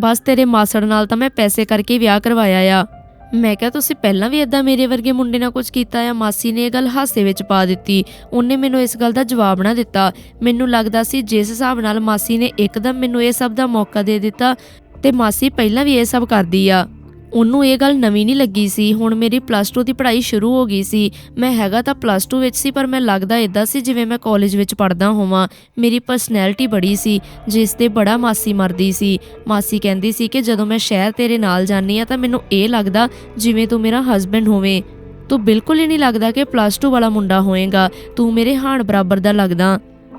ਬਸ ਤੇਰੇ ਮਾਸੜ ਨਾਲ ਤਾਂ ਮੈਂ ਪੈਸੇ ਕਰਕੇ ਵਿਆਹ ਕਰਵਾਇਆ ਆ। ਮੈਂ ਕਿਹਾ, ਤੁਸੀਂ ਪਹਿਲਾਂ ਵੀ ਇਦਾਂ ਮੇਰੇ ਵਰਗੇ ਮੁੰਡੇ ਨਾਲ ਕੁਝ ਕੀਤਾ ਆ? ਮਾਸੀ ਨੇ ਇਹ ਗੱਲ ਹਾਸੇ ਵਿੱਚ ਪਾ ਦਿੱਤੀ। ਉਹਨੇ ਮੈਨੂੰ ਇਸ ਗੱਲ ਦਾ ਜਵਾਬ ਨਾ ਦਿੱਤਾ। ਮੈਨੂੰ ਲੱਗਦਾ ਸੀ ਜਿਸ ਹਿਸਾਬ ਨਾਲ ਮਾਸੀ ਨੇ ਇੱਕਦਮ ਮੈਨੂੰ ਇਹ ਸਭ ਦਾ ਮੌਕਾ ਦੇ ਦਿੱਤਾ ਤੇ ਮਾਸੀ ਪਹਿਲਾਂ ਵੀ ਇਹ ਸਭ ਕਰਦੀ ਆ। ਉਹਨੂੰ ਇਹ ਗੱਲ ਨਵੀਂ ਨਹੀਂ ਲੱਗੀ ਸੀ। ਹੁਣ ਮੇਰੀ ਪਲੱਸ 2 ਦੀ ਪੜ੍ਹਾਈ ਸ਼ੁਰੂ ਹੋ ਗਈ ਸੀ। ਮੈਂ ਹੈਗਾ ਤਾਂ ਪਲੱਸ 2 ਵਿੱਚ ਸੀ, ਪਰ ਮੈਂ ਲੱਗਦਾ ਇਦਾਂ ਸੀ ਜਿਵੇਂ ਮੈਂ ਕਾਲਜ ਵਿੱਚ ਪੜ੍ਹਦਾ ਹੋਵਾਂ। ਮੇਰੀ ਪਰਸਨੈਲਿਟੀ ਬੜੀ ਸੀ, ਜਿਸ ਤੇ ਬੜਾ ਮਾਸੀ ਮਰਦੀ ਸੀ। ਮਾਸੀ ਕਹਿੰਦੀ ਸੀ ਕਿ ਜਦੋਂ ਮੈਂ ਸ਼ਹਿਰ ਤੇਰੇ ਨਾਲ ਜਾਂਦੀ ਆ ਤਾਂ ਮੈਨੂੰ ਇਹ ਲੱਗਦਾ ਜਿਵੇਂ ਤੂੰ ਮੇਰਾ ਹਸਬੈਂਡ ਹੋਵੇਂ। ਤੂੰ ਬਿਲਕੁਲ ਹੀ ਨਹੀਂ ਲੱਗਦਾ ਕਿ ਪਲੱਸ 2 ਵਾਲਾ ਮੁੰਡਾ ਹੋਏਗਾ। ਤੂੰ ਮੇਰੇ ਹਾਣ ਬਰਾਬਰ ਦਾ ਲੱਗਦਾ।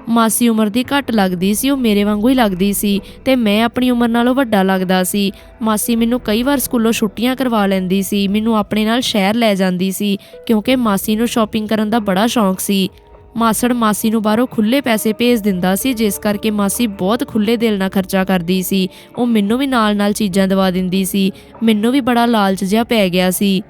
ਮਾਸੀ ਉਮਰ ਦੀ ਘੱਟ ਲੱਗਦੀ ਸੀ, ਉਹ ਮੇਰੇ ਵਾਂਗੂ ਹੀ ਲੱਗਦੀ ਸੀ ਤੇ ਮੈਂ ਆਪਣੀ ਉਮਰ ਨਾਲੋਂ ਵੱਡਾ ਲੱਗਦਾ ਸੀ। ਮਾਸੀ ਮੈਨੂੰ ਕਈ ਵਾਰ ਸਕੂਲੋਂ ਛੁੱਟੀਆਂ ਕਰਵਾ ਲੈਂਦੀ ਸੀ, ਮੈਨੂੰ ਆਪਣੇ ਨਾਲ ਸ਼ਹਿਰ ਲੈ ਜਾਂਦੀ ਸੀ ਕਿਉਂਕਿ ਮਾਸੀ ਨੂੰ ਸ਼ਾਪਿੰਗ ਕਰਨ ਦਾ ਬੜਾ ਸ਼ੌਂਕ ਸੀ। ਮਾਸੜ ਮਾਸੀ ਨੂੰ ਬਾਹਰੋਂ ਖੁੱਲੇ ਪੈਸੇ ਭੇਜ ਦਿੰਦਾ ਸੀ, ਜਿਸ ਕਰਕੇ ਮਾਸੀ ਬਹੁਤ ਖੁੱਲੇ ਦਿਲ ਨਾਲ ਖਰਚਾ ਕਰਦੀ ਸੀ। ਉਹ ਮੈਨੂੰ ਵੀ ਨਾਲ-ਨਾਲ ਚੀਜ਼ਾਂ ਦਵਾ ਦਿੰਦੀ ਸੀ, ਮੈਨੂੰ ਵੀ ਬੜਾ ਲਾਲਚ ਜਿਹਾ ਪੈ ਗਿਆ ਸੀ।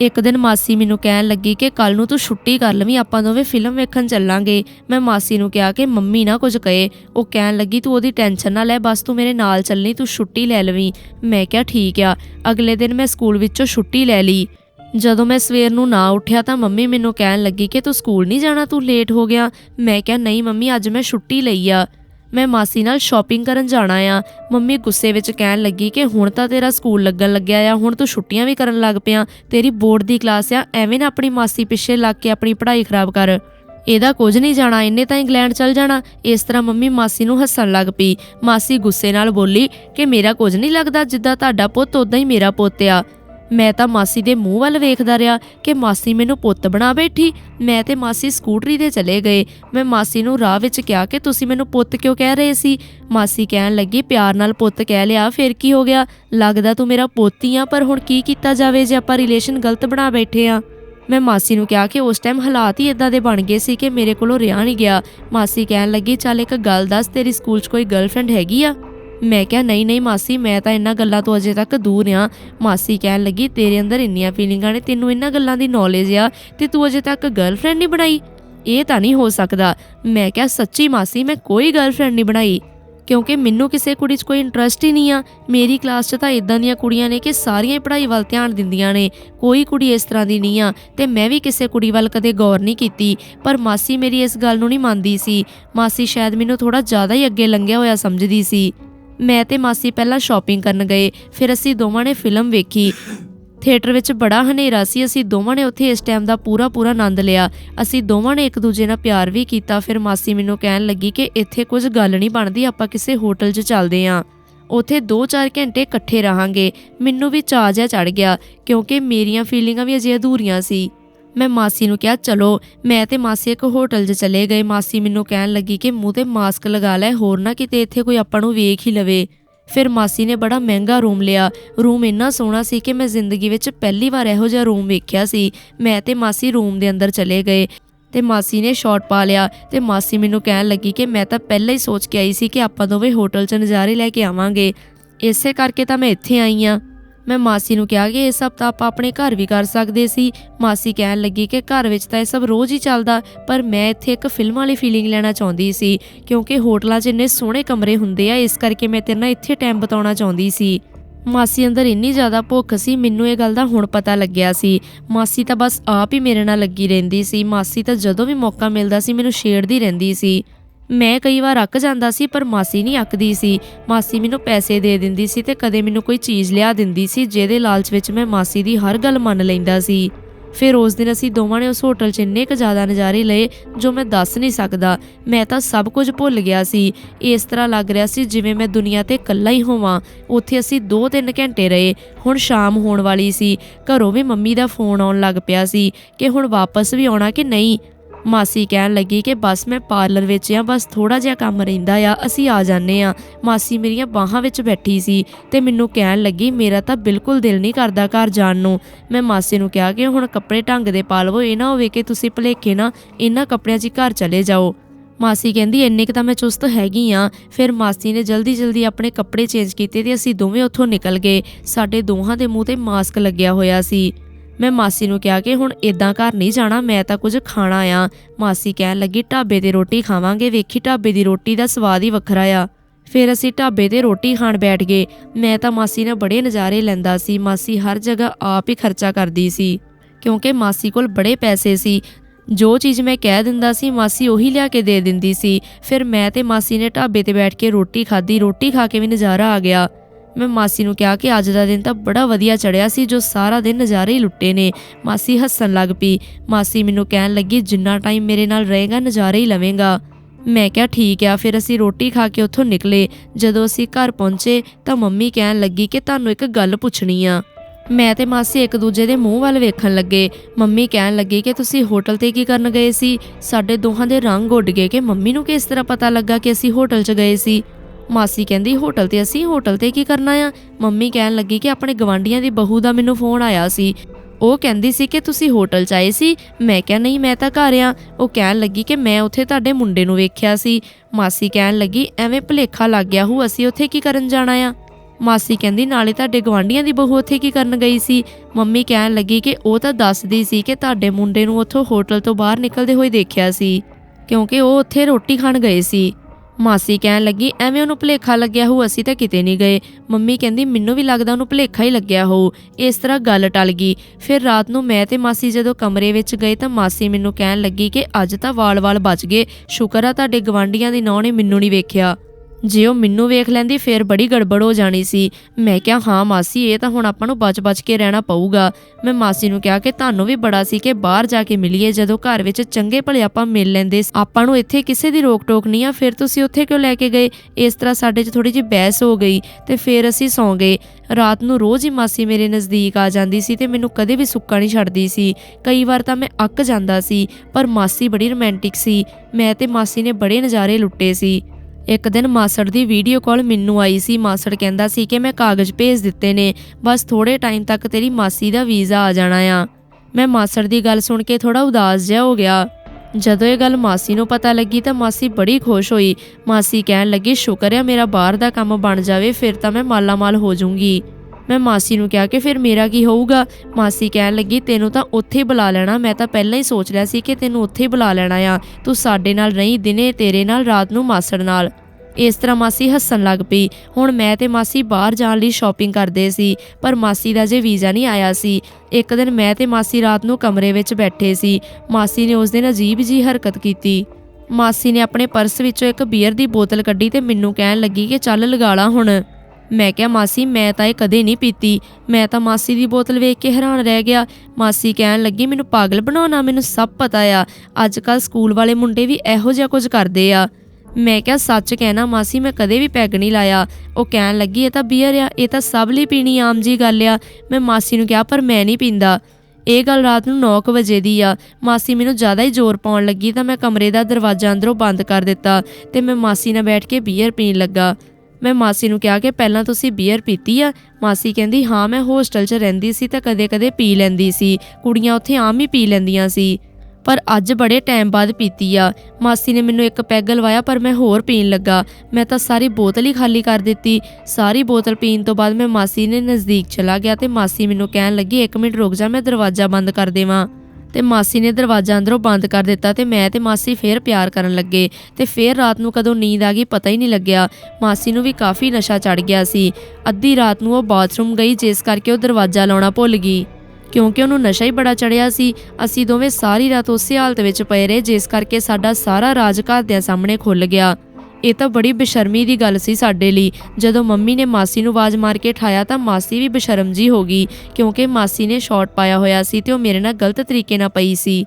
ਇੱਕ ਦਿਨ ਮਾਸੀ ਮੈਨੂੰ ਕਹਿਣ ਲੱਗੀ ਕਿ ਕੱਲ ਨੂੰ ਤੂੰ ਛੁੱਟੀ ਕਰ ਲਵੀਂ, ਆਪਾਂ ਦੋਵੇਂ ਫਿਲਮ ਵੇਖਣ ਚੱਲਾਂਗੇ। ਮੈਂ ਮਾਸੀ ਨੂੰ ਕਿਹਾ ਕਿ ਮੰਮੀ ਨਾ ਕੁਝ ਕਹੇ। ਉਹ ਕਹਿਣ ਲੱਗੀ, ਤੂੰ ਉਹਦੀ ਟੈਨਸ਼ਨ ਨਾ ਲੈ, ਬਸ ਤੂੰ ਮੇਰੇ ਨਾਲ ਚੱਲਣੀ, ਤੂੰ ਛੁੱਟੀ ਲੈ ਲਵੀਂ। ਮੈਂ ਕਿਹਾ, ਠੀਕ ਆ। ਅਗਲੇ ਦਿਨ ਮੈਂ ਸਕੂਲ ਵਿੱਚੋਂ ਛੁੱਟੀ ਲੈ ਲਈ। ਜਦੋਂ ਮੈਂ ਸਵੇਰ ਨੂੰ ਨਾ ਉੱਠਿਆ ਤਾਂ ਮੰਮੀ ਮੈਨੂੰ ਕਹਿਣ ਲੱਗੀ ਕਿ ਤੂੰ ਸਕੂਲ ਨਹੀਂ ਜਾਣਾ, ਤੂੰ ਲੇਟ ਹੋ ਗਿਆ। ਮੈਂ ਕਿਹਾ, ਨਹੀਂ ਮੰਮੀ, ਅੱਜ ਮੈਂ ਛੁੱਟੀ ਲਈ ਆ। ਮੈਂ ਮਾਸੀ ਨਾਲ ਸ਼ਾਪਿੰਗ ਕਰਨ ਜਾਣਾ ਆ। ਮੰਮੀ ਗੁੱਸੇ ਵਿੱਚ ਕਹਿਣ ਲੱਗੀ ਕਿ ਹੁਣ ਤਾਂ ਤੇਰਾ ਸਕੂਲ ਲੱਗਣ ਲੱਗਿਆ ਆ, ਹੁਣ ਤੂੰ ਛੁੱਟੀਆਂ ਵੀ ਕਰਨ ਲੱਗ ਪਿਆ। ਤੇਰੀ ਬੋਰਡ ਦੀ ਕਲਾਸ ਆ, ਐਵੇਂ ਨਾ ਆਪਣੀ ਮਾਸੀ ਪਿੱਛੇ ਲੱਗ ਕੇ ਆਪਣੀ ਪੜ੍ਹਾਈ ਖਰਾਬ ਕਰ। ਇਹਦਾ ਕੁਝ ਨਹੀਂ ਜਾਣਾ, ਇਹਨੇ ਤਾਂ ਇੰਗਲੈਂਡ ਚਲ ਜਾਣਾ। ਇਸ ਤਰ੍ਹਾਂ ਮੰਮੀ ਮਾਸੀ ਨੂੰ ਹੱਸਣ ਲੱਗ ਪਈ। ਮਾਸੀ ਗੁੱਸੇ ਨਾਲ ਬੋਲੀ ਕਿ ਮੇਰਾ ਕੁਝ ਨਹੀਂ ਲੱਗਦਾ, ਜਿੱਦਾਂ ਤੁਹਾਡਾ ਪੁੱਤ ਉਦਾਂ ਹੀ ਮੇਰਾ ਪੁੱਤ ਆ ਮੈਂ ਤਾਂ ਮਾਸੀ ਦੇ ਮੂੰਹ ਵੱਲ ਵੇਖਦਾ ਰਿਹਾ ਕਿ ਮਾਸੀ ਮੈਨੂੰ ਪੁੱਤ ਬਣਾ ਬੈਠੀ। ਮੈਂ ਤੇ ਮਾਸੀ ਸਕੂਟਰੀ ਤੇ ਚਲੇ ਗਏ। ਮੈਂ ਮਾਸੀ ਨੂੰ ਰਾਹ ਵਿੱਚ ਕਿਹਾ ਕਿ ਤੁਸੀਂ ਮੈਨੂੰ ਪੁੱਤ ਕਿਉਂ ਕਹਿ ਰਹੇ ਸੀ? ਮਾਸੀ ਕਹਿਣ ਲੱਗੀ, ਪਿਆਰ ਨਾਲ ਪੁੱਤ ਕਹਿ ਲਿਆ, ਫਿਰ ਕੀ ਹੋ ਗਿਆ? ਲੱਗਦਾ ਤੂੰ ਮੇਰਾ ਪੁੱਤ ਹੀ ਆ, ਪਰ ਹੁਣ ਕੀ ਕੀਤਾ ਜਾਵੇ ਜੇ ਆਪਾਂ ਰਿਲੇਸ਼ਨ ਗਲਤ ਬਣਾ ਬੈਠੇ ਆ? ਮੈਂ ਮਾਸੀ ਨੂੰ ਕਿਹਾ ਕਿ ਉਸ ਟਾਈਮ ਹਾਲਾਤ ਹੀ ਇਦਾਂ ਦੇ ਬਣ ਗਏ ਸੀ ਕਿ ਮੇਰੇ ਕੋਲੋਂ ਰਿਹਾ ਨਹੀਂ ਗਿਆ। ਮਾਸੀ ਕਹਿਣ ਲੱਗੀ, ਚੱਲ ਇੱਕ ਗੱਲ ਦੱਸ, ਤੇਰੀ ਸਕੂਲ 'ਚ ਕੋਈ ਗਰਲਫ੍ਰੈਂਡ ਹੈਗੀ ਆ? ਮੈਂ ਕਿਹਾ, ਨਹੀਂ ਨਹੀਂ ਮਾਸੀ, ਮੈਂ ਤਾਂ ਇਹਨਾਂ ਗੱਲਾਂ ਤੋਂ ਅਜੇ ਤੱਕ ਦੂਰ ਆ। ਮਾਸੀ ਕਹਿਣ ਲੱਗੀ, ਤੇਰੇ ਅੰਦਰ ਇੰਨੀਆਂ ਫੀਲਿੰਗਾਂ ਨੇ, ਤੈਨੂੰ ਇਹਨਾਂ ਗੱਲਾਂ ਦੀ ਨੌਲੇਜ ਆ ਤੇ ਤੂੰ ਅਜੇ ਤੱਕ ਗਰਲਫ੍ਰੈਂਡ ਨਹੀਂ ਬਣਾਈ? ਇਹ ਤਾਂ ਨਹੀਂ ਹੋ ਸਕਦਾ। ਮੈਂ ਕਿਹਾ, ਸੱਚੀ ਮਾਸੀ, ਮੈਂ ਕੋਈ ਗਰਲਫ੍ਰੈਂਡ ਨਹੀਂ ਬਣਾਈ, ਕਿਉਂਕਿ ਮੈਨੂੰ ਕਿਸੇ ਕੁੜੀ 'ਚ ਕੋਈ ਇੰਟਰਸਟ ਹੀ ਨਹੀਂ ਆ। ਮੇਰੀ ਕਲਾਸ 'ਚ ਤਾਂ ਇਦਾਂ ਦੀਆਂ ਕੁੜੀਆਂ ਨੇ ਕਿ ਸਾਰੀਆਂ ਹੀ ਪੜ੍ਹਾਈ ਵੱਲ ਧਿਆਨ ਦਿੰਦੀਆਂ ਨੇ। ਕੋਈ ਕੁੜੀ ਇਸ ਤਰ੍ਹਾਂ ਦੀ ਨਹੀਂ ਆ ਤੇ ਮੈਂ ਵੀ ਕਿਸੇ ਕੁੜੀ ਵੱਲ ਕਦੇ ਗੌਰ ਨਹੀਂ ਕੀਤੀ। ਪਰ ਮਾਸੀ ਮੇਰੀ ਇਸ ਗੱਲ ਨੂੰ ਨਹੀਂ ਮੰਨਦੀ ਸੀ। ਮਾਸੀ ਸ਼ਾਇਦ ਮੈਨੂੰ ਥੋੜਾ ਜ਼ਿਆਦਾ ਹੀ ਅੱਗੇ ਲੰਘਿਆ ਹੋਇਆ ਸਮਝਦੀ ਸੀ। ਮੈਂ ਤੇ ਮਾਸੀ ਪਹਿਲਾਂ ਸ਼ਾਪਿੰਗ ਕਰਨ ਗਏ, ਫਿਰ ਅਸੀਂ ਦੋਵਾਂ ਨੇ ਫਿਲਮ ਵੇਖੀ। ਥੀਏਟਰ ਵਿੱਚ ਬੜਾ ਹਨੇਰਾ ਸੀ, ਅਸੀਂ ਦੋਵਾਂ ਨੇ ਉੱਥੇ ਇਸ ਟਾਈਮ ਦਾ ਪੂਰਾ ਪੂਰਾ ਆਨੰਦ ਲਿਆ। ਅਸੀਂ ਦੋਵਾਂ ਨੇ ਇੱਕ ਦੂਜੇ ਨਾਲ ਪਿਆਰ ਵੀ ਕੀਤਾ, ਫਿਰ ਮਾਸੀ ਮੈਨੂੰ ਕਹਿਣ ਲੱਗੀ ਕਿ ਇੱਥੇ ਕੁਝ ਗੱਲ ਨਹੀਂ ਬਣਦੀ, ਆਪਾਂ ਕਿਸੇ ਹੋਟਲ 'ਚ ਚੱਲਦੇ ਆਂ ਉੱਥੇ 2-4 ਘੰਟੇ ਇਕੱਠੇ ਰਹਾਂਗੇ। ਮੈਨੂੰ ਵੀ ਚਾਅ ਜਿਹਾ ਚੜ ਗਿਆ, ਕਿਉਂਕਿ ਮੇਰੀਆਂ ਫੀਲਿੰਗਾਂ ਵੀ ਅਜੇ ਅਧੂਰੀਆਂ ਸੀ। ਮੈਂ ਮਾਸੀ ਨੂੰ ਕਿਹਾ, ਚਲੋ, ਮੈਂ ਤੇ ਮਾਸੀ ਇੱਕ ਹੋਟਲ 'ਚ ਚਲੇ ਗਏ। ਮਾਸੀ ਮੈਨੂੰ ਕਹਿਣ ਲੱਗੀ ਕਿ ਮੂੰਹ ਤੇ ਮਾਸਕ ਲਗਾ ਲੈ, ਹੋਰ ਨਾ ਕਿਤੇ ਇੱਥੇ ਕੋਈ ਆਪਾਂ ਨੂੰ ਵੇਖ ਹੀ ਲਵੇ। ਫਿਰ ਮਾਸੀ ਨੇ ਬੜਾ ਮਹਿੰਗਾ ਰੂਮ ਲਿਆ। ਰੂਮ ਇੰਨਾ ਸੋਹਣਾ ਸੀ ਕਿ ਮੈਂ ਜ਼ਿੰਦਗੀ ਵਿੱਚ ਪਹਿਲੀ ਵਾਰ ਇਹੋ ਜਿਹਾ ਰੂਮ ਵੇਖਿਆ ਸੀ। ਮੈਂ ਤੇ ਮਾਸੀ ਰੂਮ ਦੇ ਅੰਦਰ ਚਲੇ ਗਏ ਤੇ ਮਾਸੀ ਨੇ ਸ਼ਾਟ ਪਾ ਲਿਆ ਤੇ ਮਾਸੀ ਮੈਨੂੰ ਕਹਿਣ ਲੱਗੀ ਕਿ ਮੈਂ ਤਾਂ ਪਹਿਲਾਂ ਹੀ ਸੋਚ ਕੇ ਆਈ ਸੀ ਕਿ ਆਪਾਂ ਦੋਵੇਂ ਹੋਟਲ 'ਚ ਨਜ਼ਾਰੇ ਲੈ ਕੇ ਆਵਾਂਗੇ। ਇਸੇ ਕਰਕੇ ਤਾਂ ਮੈਂ ਇੱਥੇ ਆਈ ਆ ਮੈਂ ਮਾਸੀ ਨੂੰ ਕਿਹਾ ਕਿ ਇਹ ਸਭ ਤਾਂ ਆਪਾਂ ਆਪਣੇ ਘਰ ਵੀ ਕਰ ਸਕਦੇ ਸੀ। ਮਾਸੀ ਕਹਿਣ ਲੱਗੀ ਕਿ ਘਰ ਵਿੱਚ ਤਾਂ ਇਹ ਸਭ ਰੋਜ਼ ਹੀ ਚੱਲਦਾ, ਪਰ ਮੈਂ ਇੱਥੇ ਇੱਕ ਫਿਲਮ ਵਾਲੀ ਫੀਲਿੰਗ ਲੈਣਾ ਚਾਹੁੰਦੀ ਸੀ, ਕਿਉਂਕਿ ਹੋਟਲਾਂ 'ਚ ਇੰਨੇ ਸੋਹਣੇ ਕਮਰੇ ਹੁੰਦੇ ਆ, ਇਸ ਕਰਕੇ ਮੈਂ ਤੇਰੇ ਨਾਲ ਇੱਥੇ ਟਾਈਮ ਬਿਤਾਉਣਾ ਚਾਹੁੰਦੀ ਸੀ। ਮਾਸੀ ਅੰਦਰ ਇੰਨੀ ਜ਼ਿਆਦਾ ਭੁੱਖ ਸੀ, ਮੈਨੂੰ ਇਹ ਗੱਲ ਦਾ ਹੁਣ ਪਤਾ ਲੱਗਿਆ ਸੀ। ਮਾਸੀ ਤਾਂ ਬਸ ਆਪ ਹੀ ਮੇਰੇ ਨਾਲ ਲੱਗੀ ਰਹਿੰਦੀ ਸੀ। ਮਾਸੀ ਤਾਂ ਜਦੋਂ ਵੀ ਮੌਕਾ ਮਿਲਦਾ ਸੀ, ਮੈਨੂੰ ਛੇੜਦੀ ਰਹਿੰਦੀ ਸੀ। ਮੈਂ ਕਈ ਵਾਰ ਅੱਕ ਜਾਂਦਾ ਸੀ, ਪਰ ਮਾਸੀ ਨਹੀਂ ਅੱਕਦੀ ਸੀ। ਮਾਸੀ ਮੈਨੂੰ ਪੈਸੇ ਦੇ ਦਿੰਦੀ ਸੀ ਤੇ ਕਦੇ ਮੈਨੂੰ ਕੋਈ ਚੀਜ਼ ਲਿਆ ਦਿੰਦੀ ਸੀ, ਜਿਹਦੇ ਲਾਲਚ ਵਿੱਚ ਮੈਂ ਮਾਸੀ ਦੀ ਹਰ ਗੱਲ ਮੰਨ ਲੈਂਦਾ ਸੀ। ਫਿਰ ਉਸ ਦਿਨ ਅਸੀਂ ਦੋਵਾਂ ਨੇ ਉਸ ਹੋਟਲ 'ਚ ਇੰਨੇ ਕੁ ਜ਼ਿਆਦਾ ਨਜ਼ਾਰੇ ਲਏ, ਜੋ ਮੈਂ ਦੱਸ ਨਹੀਂ ਸਕਦਾ। ਮੈਂ ਤਾਂ ਸਭ ਕੁਝ ਭੁੱਲ ਗਿਆ ਸੀ। ਇਸ ਤਰ੍ਹਾਂ ਲੱਗ ਰਿਹਾ ਸੀ ਜਿਵੇਂ ਮੈਂ ਦੁਨੀਆ ਤੇ ਇਕੱਲਾ ਹੀ ਹੋਵਾਂ। ਉੱਥੇ ਅਸੀਂ 2-3 ਘੰਟੇ ਰਹੇ। ਹੁਣ ਸ਼ਾਮ ਹੋਣ ਵਾਲੀ ਸੀ। ਘਰੋਂ ਵੀ ਮੰਮੀ ਦਾ ਫੋਨ ਆਉਣ ਲੱਗ ਪਿਆ ਸੀ ਕਿ ਹੁਣ ਵਾਪਸ ਵੀ ਆਉਣਾ ਕਿ ਨਹੀਂ? ਮਾਸੀ ਕਹਿਣ ਲੱਗੀ ਕਿ ਬਸ ਮੈਂ ਪਾਰਲਰ ਵਿੱਚ ਆ ਬਸ ਥੋੜਾ ਜਿਹਾ ਕੰਮ ਰਹਿੰਦਾ ਆ, ਅਸੀਂ ਆ ਜਾਂਦੇ ਆ ਮਾਸੀ ਮੇਰੀਆਂ ਬਾਹਾਂ ਵਿੱਚ ਬੈਠੀ ਸੀ ਤੇ ਮੈਨੂੰ ਕਹਿਣ ਲੱਗੀ, ਮੇਰਾ ਤਾਂ ਬਿਲਕੁਲ ਦਿਲ ਨਹੀਂ ਕਰਦਾ ਘਰ ਜਾਣ ਨੂੰ। ਮੈਂ ਮਾਸੀ ਨੂੰ ਕਿਹਾ ਕਿ ਹੁਣ ਕੱਪੜੇ ਢੰਗ ਦੇ ਪਾ ਲਵੋ, ਇਹ ਨਾ ਹੋਵੇ ਕਿ ਤੁਸੀਂ ਭਲੇਖੇ ਨਾ ਇਹਨਾਂ ਕੱਪੜਿਆਂ 'ਚ ਹੀ ਘਰ ਚਲੇ ਜਾਓ। ਮਾਸੀ ਕਹਿੰਦੀ, ਇੰਨੇ ਕੁ ਤਾਂ ਮੈਂ ਚੁਸਤ ਹੈਗੀ ਆ ਫਿਰ ਮਾਸੀ ਨੇ ਜਲਦੀ ਜਲਦੀ ਆਪਣੇ ਕੱਪੜੇ ਚੇਂਜ ਕੀਤੇ ਤੇ ਅਸੀਂ ਦੋਵੇਂ ਉੱਥੋਂ ਨਿਕਲ ਗਏ। ਸਾਡੇ ਦੋਹਾਂ ਦੇ ਮੂੰਹ ਤੇ ਮਾਸਕ ਲੱਗਿਆ ਹੋਇਆ ਸੀ। ਮੈਂ ਮਾਸੀ ਨੂੰ ਕਿਹਾ ਕਿ ਹੁਣ ਇਦਾਂ ਘਰ ਨਹੀਂ ਜਾਣਾ, ਮੈਂ ਤਾਂ ਕੁਝ ਖਾਣਾ ਆ। ਮਾਸੀ ਕਹਿਣ ਲੱਗੀ, ਢਾਬੇ ਤੇ ਰੋਟੀ ਖਾਵਾਂਗੇ, ਵੇਖੀ ਢਾਬੇ ਦੀ ਰੋਟੀ ਦਾ ਸਵਾਦ ਹੀ ਵੱਖਰਾ ਆ। ਫਿਰ ਅਸੀਂ ਢਾਬੇ ਤੇ ਰੋਟੀ ਖਾਣ ਬੈਠ ਗਏ। ਮੈਂ ਤਾਂ ਮਾਸੀ ਨਾਲ ਬੜੇ ਨਜ਼ਾਰੇ ਲੈਂਦਾ ਸੀ। ਮਾਸੀ ਹਰ ਜਗ੍ਹਾ ਆਪ ਹੀ ਖਰਚਾ ਕਰਦੀ ਸੀ, ਕਿਉਂਕਿ ਮਾਸੀ ਕੋਲ ਬੜੇ ਪੈਸੇ ਸੀ। ਜੋ ਚੀਜ਼ ਮੈਂ ਕਹਿ ਦਿੰਦਾ ਸੀ, ਮਾਸੀ ਉਹੀ ਲਿਆ ਕੇ ਦੇ ਦਿੰਦੀ ਸੀ। ਫਿਰ ਮੈਂ ਤੇ ਮਾਸੀ ਨੇ ਢਾਬੇ ਤੇ ਬੈਠ ਕੇ ਰੋਟੀ ਖਾਧੀ। ਰੋਟੀ ਖਾ ਕੇ ਵੀ ਨਜ਼ਾਰਾ ਆ ਗਿਆ। ਮੈਂ ਮਾਸੀ ਨੂੰ ਕਿਹਾ ਕਿ ਅੱਜ ਦਾ ਦਿਨ ਤਾਂ ਬੜਾ ਵਧੀਆ ਚੜਿਆ ਸੀ, ਜੋ ਸਾਰਾ ਦਿਨ ਨਜ਼ਾਰੇ ਹੀ ਲੁੱਟੇ ਨੇ। ਮਾਸੀ ਹੱਸਣ ਲੱਗ ਪਈ। ਮਾਸੀ ਮੈਨੂੰ ਕਹਿਣ ਲੱਗੀ, ਜਿੰਨਾ ਟਾਈਮ ਮੇਰੇ ਨਾਲ ਰਹੇਗਾ, ਨਜ਼ਾਰੇ ਹੀ ਲਵੇਂਗਾ। ਮੈਂ ਕਿਹਾ, ਠੀਕ ਆ, ਫਿਰ ਅਸੀਂ ਰੋਟੀ ਖਾ ਕੇ ਉੱਥੋਂ ਨਿਕਲੇ। ਜਦੋਂ ਅਸੀਂ ਘਰ ਪਹੁੰਚੇ, ਤਾਂ ਮੰਮੀ ਕਹਿਣ ਲੱਗੀ ਕਿ ਤੁਹਾਨੂੰ ਇੱਕ ਗੱਲ ਪੁੱਛਣੀ ਆ। ਮੈਂ ਤੇ ਮਾਸੀ ਇੱਕ ਦੂਜੇ ਦੇ ਮੂੰਹ ਵੱਲ ਵੇਖਣ ਲੱਗੇ। ਮੰਮੀ ਕਹਿਣ ਲੱਗੀ ਕਿ ਤੁਸੀਂ ਹੋਟਲ ਤੇ ਕੀ ਕਰਨ ਗਏ ਸੀ? ਸਾਡੇ ਦੋਹਾਂ ਦੇ ਰੰਗ ਉੱਡ ਗਏ। ਕਿ ਮੰਮੀ ਨੂੰ ਕਿਸ ਤਰ੍ਹਾਂ ਪਤਾ ਲੱਗਾ ਕਿ ਅਸੀਂ ਹੋਟਲ 'ਚ ਗਏ ਸੀ? ਮਾਸੀ ਕਹਿੰਦੀ, ਹੋਟਲ ਤੇ ਅਸੀਂ, ਹੋਟਲ ਤੇ ਕੀ ਕਰਨਾ ਆ? ਮੰਮੀ ਕਹਿਣ ਲੱਗੀ ਕਿ ਆਪਣੇ ਗਵਾਂਢੀਆਂ ਦੀ ਬਹੂ ਦਾ ਮੈਨੂੰ ਫੋਨ ਆਇਆ ਸੀ। ਉਹ ਕਹਿੰਦੀ ਸੀ ਕਿ ਤੁਸੀਂ ਹੋਟਲ 'ਚ ਆਏ ਸੀ। ਮੈਂ ਕਿਹਾ, ਨਹੀਂ, ਮੈਂ ਤਾਂ ਘਰ ਆ। ਉਹ ਕਹਿਣ ਲੱਗੀ ਕਿ ਮੈਂ ਉੱਥੇ ਤੁਹਾਡੇ ਮੁੰਡੇ ਨੂੰ ਵੇਖਿਆ ਸੀ। ਮਾਸੀ ਕਹਿਣ ਲੱਗੀ, ਐਵੇਂ ਭੁਲੇਖਾ ਲੱਗ ਗਿਆ ਹੂ, ਅਸੀਂ ਉੱਥੇ ਕੀ ਕਰਨ ਜਾਣਾ ਆ? ਮਾਸੀ ਕਹਿੰਦੀ, ਨਾਲੇ ਤੁਹਾਡੇ ਗਵਾਂਢੀਆਂ ਦੀ ਬਹੂ ਉੱਥੇ ਕੀ ਕਰਨ ਗਈ ਸੀ? ਮੰਮੀ ਕਹਿਣ ਲੱਗੀ ਕਿ ਉਹ ਤਾਂ ਦੱਸਦੀ ਸੀ ਕਿ ਤੁਹਾਡੇ ਮੁੰਡੇ ਨੂੰ ਉੱਥੋਂ ਹੋਟਲ ਤੋਂ ਬਾਹਰ ਨਿਕਲਦੇ ਹੋਏ ਦੇਖਿਆ ਸੀ, ਕਿਉਂਕਿ ਉਹ ਉੱਥੇ ਰੋਟੀ ਖਾਣ ਗਏ ਸੀ। ਮਾਸੀ ਕਹਿਣ ਲੱਗੀ, ਐਵੇਂ ਉਹਨੂੰ ਭੁਲੇਖਾ ਲੱਗਿਆ ਹੋਊ, ਅਸੀਂ ਤਾਂ ਕਿਤੇ ਨਹੀਂ ਗਏ। ਮੰਮੀ ਕਹਿੰਦੀ, ਮੈਨੂੰ ਵੀ ਲੱਗਦਾ ਉਹਨੂੰ ਭੁਲੇਖਾ ਹੀ ਲੱਗਿਆ ਹੋਊ। ਇਸ ਤਰ੍ਹਾਂ ਗੱਲ ਟਲ ਗਈ। ਫਿਰ ਰਾਤ ਨੂੰ ਮੈਂ ਤੇ ਮਾਸੀ ਜਦੋਂ ਕਮਰੇ ਵਿੱਚ ਗਏ ਤਾਂ ਮਾਸੀ ਮੈਨੂੰ ਕਹਿਣ ਲੱਗੀ ਕਿ ਅੱਜ ਤਾਂ ਵਾਲ-ਵਾਲ ਬਚ ਗਏ। ਸ਼ੁਕਰ ਆ ਤੁਹਾਡੇ ਗਵਾਂਢੀਆਂ ਦੀ ਨੌਂ ਨੇ ਮੈਨੂੰ ਨਹੀਂ ਵੇਖਿਆ। ਜੇ ਉਹ ਮੈਨੂੰ ਵੇਖ ਲੈਂਦੀ, ਫਿਰ ਬੜੀ ਗੜਬੜ ਹੋ ਜਾਣੀ ਸੀ। ਮੈਂ ਕਿਹਾ, ਹਾਂ ਮਾਸੀ, ਇਹ ਤਾਂ ਹੁਣ ਆਪਾਂ ਨੂੰ ਬਚ-ਬਚ ਕੇ ਰਹਿਣਾ ਪਊਗਾ। ਮੈਂ ਮਾਸੀ ਨੂੰ ਕਿਹਾ ਕਿ ਤੁਹਾਨੂੰ ਵੀ ਬੜਾ ਸੀ ਕਿ ਬਾਹਰ ਜਾ ਕੇ ਮਿਲੀਏ, ਜਦੋਂ ਘਰ ਵਿੱਚ ਚੰਗੇ ਭਲੇ ਆਪਾਂ ਮਿਲ ਲੈਂਦੇ ਆਪਾਂ ਨੂੰ ਇੱਥੇ ਕਿਸੇ ਦੀ ਰੋਕ ਟੋਕ ਨਹੀਂ ਆ, ਫਿਰ ਤੁਸੀਂ ਉੱਥੇ ਕਿਉਂ ਲੈ ਕੇ ਗਏ? ਇਸ ਤਰ੍ਹਾਂ ਸਾਡੇ 'ਚ ਥੋੜੀ ਜਿਹੀ ਬਹਿਸ ਹੋ ਗਈ ਤੇ ਫਿਰ ਅਸੀਂ ਸੌਂ ਗਏ। ਰਾਤ ਨੂੰ ਰੋਜ਼ ਹੀ ਮਾਸੀ ਮੇਰੇ ਨਜ਼ਦੀਕ ਆ ਜਾਂਦੀ ਸੀ ਤੇ ਮੈਨੂੰ ਕਦੇ ਵੀ ਸੁੱਕਾ ਨਹੀਂ ਛੱਡਦੀ ਸੀ। ਕਈ ਵਾਰ ਤਾਂ ਮੈਂ ਅੱਕ ਜਾਂਦਾ ਸੀ, ਪਰ ਮਾਸੀ ਬੜੀ ਰੋਮਾਂਟਿਕ ਸੀ। ਮੈਂ ਤੇ ਮਾਸੀ ਨੇ ਬੜੇ ਨਜ਼ਾਰੇ ਲੁੱਟੇ ਸੀ। ਇੱਕ ਦਿਨ ਮਾਸੜ ਦੀ ਵੀਡੀਓ ਕਾਲ ਮੈਨੂੰ ਆਈ ਸੀ। ਮਾਸੜ ਕਹਿੰਦਾ ਸੀ ਕਿ ਮੈਂ ਕਾਗਜ਼ ਭੇਜ ਦਿੱਤੇ ਨੇ। ਬਸ ਥੋੜੇ ਟਾਈਮ ਤੱਕ ਤੇਰੀ ਮਾਸੀ ਦਾ ਵੀਜ਼ਾ ਆ ਜਾਣਾ ਆ। ਮੈਂ ਮਾਸੜ ਦੀ ਗੱਲ ਸੁਣ ਕੇ ਥੋੜਾ ਉਦਾਸ ਜਿਹਾ ਹੋ ਗਿਆ। ਜਦੋਂ ਇਹ ਗੱਲ ਮਾਸੀ ਨੂੰ ਪਤਾ ਲੱਗੀ ਤਾਂ ਮਾਸੀ ਬੜੀ ਖੁਸ਼ ਹੋਈ। ਮਾਸੀ ਕਹਿਣ ਲੱਗੀ, ਸ਼ੁਕਰ ਹੈ ਮੇਰਾ ਬਾਹਰ ਦਾ ਕੰਮ ਬਣ ਜਾਵੇ, ਫਿਰ ਤਾਂ ਮੈਂ ਮਾਲਾ ਮਾਲ ਹੋ ਜਾਊਂਗੀ। ਮੈਂ ਮਾਸੀ ਨੂੰ ਕਿਹਾ ਕਿ ਫਿਰ ਮੇਰਾ ਕੀ ਹੋਊਗਾ? ਮਾਸੀ ਕਹਿਣ ਲੱਗੀ, ਤੈਨੂੰ ਤਾਂ ਉੱਥੇ ਹੀ ਬੁਲਾ ਲੈਣਾ। ਮੈਂ ਤਾਂ ਪਹਿਲਾਂ ਹੀ ਸੋਚ ਲਿਆ ਸੀ ਕਿ ਤੈਨੂੰ ਉੱਥੇ ਹੀ ਬੁਲਾ ਲੈਣਾ ਆ। ਤੂੰ ਸਾਡੇ ਨਾਲ ਰਹੀਂ, ਦਿਨੇ ਤੇਰੇ ਨਾਲ, ਰਾਤ ਨੂੰ ਮਾਸੜ ਨਾਲ। ਇਸ ਤਰ੍ਹਾਂ ਮਾਸੀ ਹੱਸਣ ਲੱਗ ਪਈ। ਹੁਣ ਮੈਂ ਤੇ ਮਾਸੀ ਬਾਹਰ ਜਾਣ ਲਈ ਸ਼ਾਪਿੰਗ ਕਰਦੇ ਸੀ, ਪਰ ਮਾਸੀ ਦਾ ਜੇ ਵੀਜ਼ਾ ਨਹੀਂ ਆਇਆ ਸੀ। ਇੱਕ ਦਿਨ ਮੈਂ ਤੇ ਮਾਸੀ ਰਾਤ ਨੂੰ ਕਮਰੇ ਵਿੱਚ ਬੈਠੇ ਸੀ। ਮਾਸੀ ਨੇ ਉਸ ਦਿਨ ਅਜੀਬ ਜੀ ਹਰਕਤ ਕੀਤੀ। ਮਾਸੀ ਨੇ ਆਪਣੇ ਪਰਸ ਵਿੱਚੋਂ ਇੱਕ ਬੀਅਰ ਦੀ ਬੋਤਲ ਕੱਢੀ ਤੇ ਮੈਨੂੰ ਕਹਿਣ ਲੱਗੀ ਕਿ ਚੱਲ ਲਗਾ ਲਾ ਹੁਣ। ਮੈਂ ਕਿਹਾ, ਮਾਸੀ, ਮੈਂ ਤਾਂ ਇਹ ਕਦੇ ਨਹੀਂ ਪੀਤੀ। ਮੈਂ ਤਾਂ ਮਾਸੀ ਦੀ ਬੋਤਲ ਵੇਖ ਕੇ ਹੈਰਾਨ ਰਹਿ ਗਿਆ। ਮਾਸੀ ਕਹਿਣ ਲੱਗੀ, ਮੈਨੂੰ ਪਾਗਲ ਬਣਾਉਣਾ, ਮੈਨੂੰ ਸਭ ਪਤਾ ਆ। ਅੱਜ ਕੱਲ ਸਕੂਲ ਵਾਲੇ ਮੁੰਡੇ ਵੀ ਇਹੋ ਜਿਹਾ ਕੁਝ ਕਰਦੇ ਆ। ਮੈਂ ਕਿਹਾ, ਸੱਚ ਕਹਿਣਾ ਮਾਸੀ, ਮੈਂ ਕਦੇ ਵੀ ਪੈਗ ਨਹੀਂ ਲਾਇਆ। ਉਹ ਕਹਿਣ ਲੱਗੀ, ਇਹ ਤਾਂ ਬੀਅਰ ਆ, ਇਹ ਤਾਂ ਸਭ ਲਈ ਪੀਣੀ ਆਮ ਜੀ ਗੱਲ ਆ। ਮੈਂ ਮਾਸੀ ਨੂੰ ਕਿਹਾ, ਪਰ ਮੈਂ ਨਹੀਂ ਪੀਂਦਾ। ਇਹ ਗੱਲ ਰਾਤ ਨੂੰ 9:00 ਵਜੇ ਦੀ ਆ। ਮਾਸੀ ਮੈਨੂੰ ਜ਼ਿਆਦਾ ਹੀ ਜ਼ੋਰ ਪਾਉਣ ਲੱਗੀ ਤਾਂ ਮੈਂ ਕਮਰੇ ਦਾ ਦਰਵਾਜ਼ਾ ਅੰਦਰੋਂ ਬੰਦ ਕਰ ਦਿੱਤਾ ਤੇ ਮੈਂ ਮਾਸੀ ਨਾਲ ਬੈਠ ਕੇ ਬੀਅਰ ਪੀਣ ਲੱਗਾ। ਮੈਂ ਮਾਸੀ ਨੂੰ ਕਿਹਾ ਕਿ ਪਹਿਲਾਂ ਤੁਸੀਂ ਬੀਅਰ ਪੀਤੀ ਆ। ਮਾਸੀ ਕਹਿੰਦੀ, ਹਾਂ, ਮੈਂ ਹੋਸਟਲ 'ਚ ਰਹਿੰਦੀ ਸੀ ਤਾਂ ਕਦੇ-ਕਦੇ ਪੀ ਲੈਂਦੀ ਸੀ। ਕੁੜੀਆਂ ਉੱਥੇ ਆਮ ਹੀ ਪੀ ਲੈਂਦੀਆਂ ਸੀ। ਪਰ ਅੱਜ ਬੜੇ ਟਾਈਮ ਬਾਅਦ ਪੀਤੀ ਆ। ਮਾਸੀ ਨੇ ਮੈਨੂੰ ਇੱਕ ਪੈਗ ਲਵਾਇਆ ਪਰ ਮੈਂ ਹੋਰ ਪੀਣ ਲੱਗਾ। ਮੈਂ ਤਾਂ ਸਾਰੀ ਬੋਤਲ ਹੀ ਖਾਲੀ ਕਰ ਦਿੱਤੀ। ਸਾਰੀ ਬੋਤਲ ਪੀਣ ਤੋਂ ਬਾਅਦ ਮੈਂ ਮਾਸੀ ਨੇ ਨਜ਼ਦੀਕ ਚਲਾ ਗਿਆ ਤੇ ਮਾਸੀ ਮੈਨੂੰ ਕਹਿਣ ਲੱਗੀ 1 ਮਿੰਟ ਰੁਕ ਜਾ, ਮੈਂ ਦਰਵਾਜ਼ਾ ਬੰਦ ਕਰ ਦੇਵਾਂ। ਤੇ ਮਾਸੀ ਨੇ ਦਰਵਾਜ਼ਾ ਅੰਦਰੋਂ ਬੰਦ ਕਰ ਦਿੱਤਾ ਤੇ ਮੈਂ ਤੇ ਮਾਸੀ ਫੇਰ ਪਿਆਰ ਕਰਨ ਲੱਗੇ ਤੇ ਫੇਰ ਰਾਤ ਨੂੰ ਕਦੋਂ ਨੀਂਦ ਆ ਗਈ ਪਤਾ ਹੀ ਨਹੀਂ ਲੱਗਿਆ। ਮਾਸੀ ਨੂੰ ਵੀ ਕਾਫੀ ਨਸ਼ਾ ਚੜ ਗਿਆ ਸੀ। ਅੱਧੀ ਰਾਤ ਨੂੰ ਉਹ ਬਾਥਰੂਮ ਗਈ ਜਿਸ ਕਰਕੇ ਉਹ ਦਰਵਾਜ਼ਾ ਲਾਉਣਾ ਭੁੱਲ ਗਈ। ਕਿਉਂਕਿ ਉਹਨੂੰ ਨਸ਼ਾ ਹੀ ਬੜਾ ਚੜਿਆ ਸੀ। ਅਸੀਂ ਦੋਵੇਂ ਸਾਰੀ ਰਾਤ ਉਸੇ ਹਾਲਤ ਵਿੱਚ ਪਏ ਰਹੇ ਜਿਸ ਕਰਕੇ ਸਾਡਾ ਸਾਰਾ ਰਾਜ ਘਰਦਿਆਂ ਸਾਹਮਣੇ ਖੁੱਲ ਗਿਆ। ਇਹ ਤਾਂ ਬੜੀ ਬੇਸ਼ਰਮੀ ਦੀ ਗੱਲ ਸੀ ਸਾਡੇ ਲਈ। ਜਦੋਂ ਮੰਮੀ ਨੇ ਮਾਸੀ ਨੂੰ ਆਵਾਜ਼ ਮਾਰ ਕੇ ਠਾਇਆ ਤਾਂ ਮਾਸੀ ਵੀ ਬੇਸ਼ਰਮ ਜੀ ਹੋ ਗਈ, ਕਿਉਂਕਿ ਮਾਸੀ ਨੇ ਸ਼ਾਰਟ ਪਾਇਆ ਹੋਇਆ ਸੀ ਤੇ ਉਹ ਮੇਰੇ ਨਾਲ ਗਲਤ ਤਰੀਕੇ ਨਾਲ ਪਈ ਸੀ।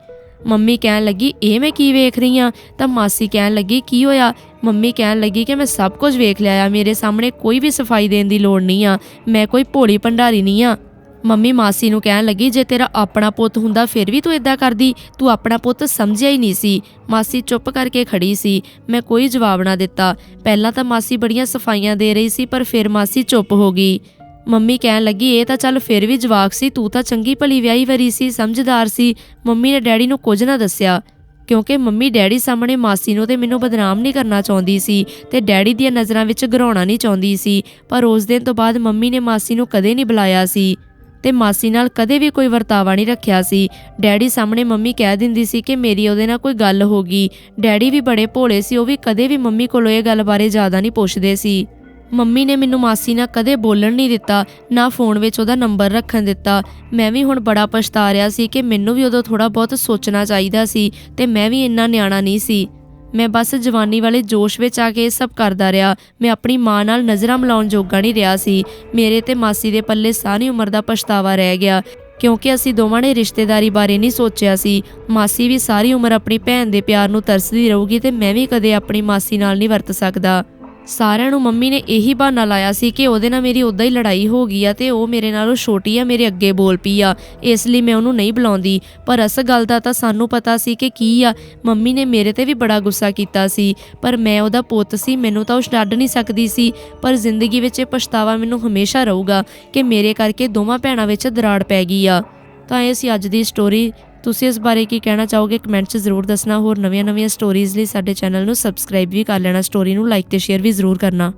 ਮੰਮੀ ਕਹਿਣ ਲੱਗੀ, ਇਹ ਮੈਂ ਕੀ ਵੇਖ ਰਹੀ ਆ? ਤਾਂ ਮਾਸੀ ਕਹਿਣ ਲੱਗੀ, ਕੀ ਹੋਇਆ? ਮੰਮੀ ਕਹਿਣ ਲੱਗੀ ਕਿ ਮੈਂ ਸਭ ਕੁਝ ਵੇਖ ਲਿਆ ਆ, ਮੇਰੇ ਸਾਹਮਣੇ ਕੋਈ ਵੀ ਸਫ਼ਾਈ ਦੇਣ ਦੀ ਲੋੜ ਨਹੀਂ ਆ, ਮੈਂ ਕੋਈ ਭੋਲੀ ਭੰਡਾਰੀ ਨਹੀਂ ਆ। ਮੰਮੀ ਮਾਸੀ ਨੂੰ ਕਹਿਣ ਲੱਗੀ, ਜੇ ਤੇਰਾ ਆਪਣਾ ਪੁੱਤ ਹੁੰਦਾ, ਫਿਰ ਵੀ ਤੂੰ ਇਦਾਂ ਕਰਦੀ। ਤੂੰ ਆਪਣਾ ਪੁੱਤ ਸਮਝਿਆ ਹੀ ਨਹੀਂ ਸੀ। ਮਾਸੀ ਚੁੱਪ ਕਰਕੇ ਖੜੀ ਸੀ। ਮੈਂ ਕੋਈ ਜਵਾਬ ਨਾ ਦਿੱਤਾ। ਪਹਿਲਾਂ ਤਾਂ ਮਾਸੀ ਬੜੀਆਂ ਸਫਾਈਆਂ ਦੇ ਰਹੀ ਸੀ, ਪਰ ਫਿਰ ਮਾਸੀ ਚੁੱਪ ਹੋ ਗਈ। ਮੰਮੀ ਕਹਿਣ ਲੱਗੀ, ਇਹ ਤਾਂ ਚੱਲ ਫਿਰ ਵੀ ਜਵਾਕ ਸੀ, ਤੂੰ ਤਾਂ ਚੰਗੀ ਭਲੀ ਵਿਆਹੀ ਵਰੀ ਸੀ, ਸਮਝਦਾਰ ਸੀ। ਮੰਮੀ ਨੇ ਡੈਡੀ ਨੂੰ ਕੁਝ ਨਾ ਦੱਸਿਆ। ਕਿਉਂਕਿ ਮੰਮੀ ਡੈਡੀ ਸਾਹਮਣੇ ਮਾਸੀ ਨੂੰ ਤੇ ਮੈਨੂੰ ਬਦਨਾਮ ਨਹੀਂ ਕਰਨਾ ਚਾਹੁੰਦੀ ਸੀ ਤੇ ਡੈਡੀ ਦੀਆਂ ਨਜ਼ਰਾਂ ਵਿੱਚ ਘਰਾਉਣਾ ਨਹੀਂ ਚਾਹੁੰਦੀ ਸੀ। ਪਰ ਉਸ ਦਿਨ ਤੋਂ ਬਾਅਦ ਮੰਮੀ ਨੇ ਮਾਸੀ ਨੂੰ ਕਦੇ ਨਹੀਂ ਬੁਲਾਇਆ ਸੀ। ਤੇ ਮਾਸੀ ਨਾਲ ਕਦੇ ਵੀ ਕੋਈ ਵਰਤਾਵਾ ਨਹੀਂ ਰੱਖਿਆ ਸੀ। ਡੈਡੀ ਸਾਹਮਣੇ ਮੰਮੀ ਕਹਿ ਦਿੰਦੀ ਸੀ ਕਿ ਮੇਰੀ ਉਹਦੇ ਨਾਲ ਕੋਈ ਗੱਲ ਹੋ ਗਈ। ਡੈਡੀ ਵੀ ਬੜੇ ਭੋਲੇ ਸੀ, ਉਹ ਵੀ ਕਦੇ ਵੀ ਮੰਮੀ ਕੋਲੋਂ ਇਹ ਗੱਲ ਬਾਰੇ ਜ਼ਿਆਦਾ ਨਹੀਂ ਪੁੱਛਦੇ ਸੀ। ਮੰਮੀ ਨੇ ਮੈਨੂੰ ਮਾਸੀ ਨਾਲ ਕਦੇ ਬੋਲਣ ਨਹੀਂ ਦਿੱਤਾ, ਨਾ ਫੋਨ ਵਿੱਚ ਉਹਦਾ ਨੰਬਰ ਰੱਖਣ ਦਿੱਤਾ। ਮੈਂ ਵੀ ਹੁਣ ਬੜਾ ਪਛਤਾ ਰਿਹਾ ਸੀ ਕਿ ਮੈਨੂੰ ਵੀ ਉਦੋਂ ਥੋੜਾ ਬਹੁਤ ਸੋਚਣਾ ਚਾਹੀਦਾ ਸੀ ਤੇ ਮੈਂ ਵੀ ਇੰਨਾ ਨਿਆਣਾ ਨਹੀਂ ਸੀ। ਮੈਂ ਬਸ ਜਵਾਨੀ ਵਾਲੇ ਜੋਸ਼ ਵਿੱਚ ਆ ਕੇ ਇਹ ਸਭ ਕਰਦਾ ਰਿਹਾ। ਮੈਂ ਆਪਣੀ ਮਾਂ ਨਾਲ ਨਜ਼ਰਾਂ ਮਿਲਾਉਣ ਜੋਗਾ ਨਹੀਂ ਰਿਹਾ ਸੀ। ਮੇਰੇ ਤੇ ਮਾਸੀ ਦੇ ਪੱਲੇ ਸਾਰੀ ਉਮਰ ਦਾ ਪਛਤਾਵਾ ਰਹਿ ਗਿਆ। ਕਿਉਂਕਿ ਅਸੀਂ ਦੋਵਾਂ ਨੇ ਰਿਸ਼ਤੇਦਾਰੀ ਬਾਰੇ ਨਹੀਂ ਸੋਚਿਆ ਸੀ। ਮਾਸੀ ਵੀ ਸਾਰੀ ਉਮਰ ਆਪਣੀ ਭੈਣ ਦੇ ਪਿਆਰ ਨੂੰ ਤਰਸਦੀ ਰਹੂਗੀ ਤੇ ਮੈਂ ਵੀ ਕਦੇ ਆਪਣੀ ਮਾਸੀ ਨਾਲ ਨਹੀਂ ਵਰਤ ਸਕਦਾ। ਸਾਰਿਆਂ ਨੂੰ ਮੰਮੀ ਨੇ ਇਹੀ ਬਹਾਨਾ ਲਾਇਆ ਸੀ ਕਿ ਉਹਦੇ ਨਾਲ ਮੇਰੀ ਉਦਾਂ ਹੀ ਲੜਾਈ ਹੋ ਗਈ ਆ ਤੇ ਉਹ ਮੇਰੇ ਨਾਲੋਂ ਛੋਟੀ ਆ, ਮੇਰੇ ਅੱਗੇ ਬੋਲ ਪਈ ਆ। ਇਸ ਲਈ ਮੈਂ ਉਹਨੂੰ ਨਹੀਂ ਬੁਲਾਉਂਦੀ। ਪਰ ਅਸ ਗੱਲ ਦਾ ਤਾਂ ਸਾਨੂੰ ਪਤਾ ਸੀ ਕਿ ਕੀ ਆ। ਮੰਮੀ ਨੇ ਮੇਰੇ ਤੇ ਵੀ ਬੜਾ ਗੁੱਸਾ ਕੀਤਾ ਸੀ। ਪਰ ਮੈਂ ਉਹਦਾ ਪੁੱਤ ਸੀ, ਮੈਨੂੰ ਤਾਂ ਉਹ ਛੱਡ ਨਹੀਂ ਸਕਦੀ ਸੀ। ਪਰ ਜ਼ਿੰਦਗੀ ਵਿੱਚ ਇਹ ਪਛਤਾਵਾ ਮੈਨੂੰ ਹਮੇਸ਼ਾ ਰਹੂਗਾ ਕਿ ਮੇਰੇ ਕਰਕੇ ਦੋਵਾਂ ਭੈਣਾਂ ਵਿੱਚ ਦਰਾੜ ਪੈ ਗਈ ਆ। ਤਾਂ ਇਹ ਸੀ ਅੱਜ ਦੀ ਸਟੋਰੀ ਤੁਸੀਂ ਇਸ ਬਾਰੇ ਕੀ ਕਹਿਣਾ ਚਾਹੋਗੇ ਕਮੈਂਟ 'ਚ ਜ਼ਰੂਰ ਦੱਸਣਾ। ਹੋਰ ਨਵੀਆਂ-ਨਵੀਆਂ ਸਟੋਰੀਜ਼ ਲਈ ਸਾਡੇ ਚੈਨਲ ਨੂੰ ਸਬਸਕ੍ਰਾਈਬ ਵੀ ਕਰ ਲੈਣਾ। ਸਟੋਰੀ ਨੂੰ ਲਾਈਕ ਤੇ ਸ਼ੇਅਰ ਵੀ ਜ਼ਰੂਰ ਕਰਨਾ।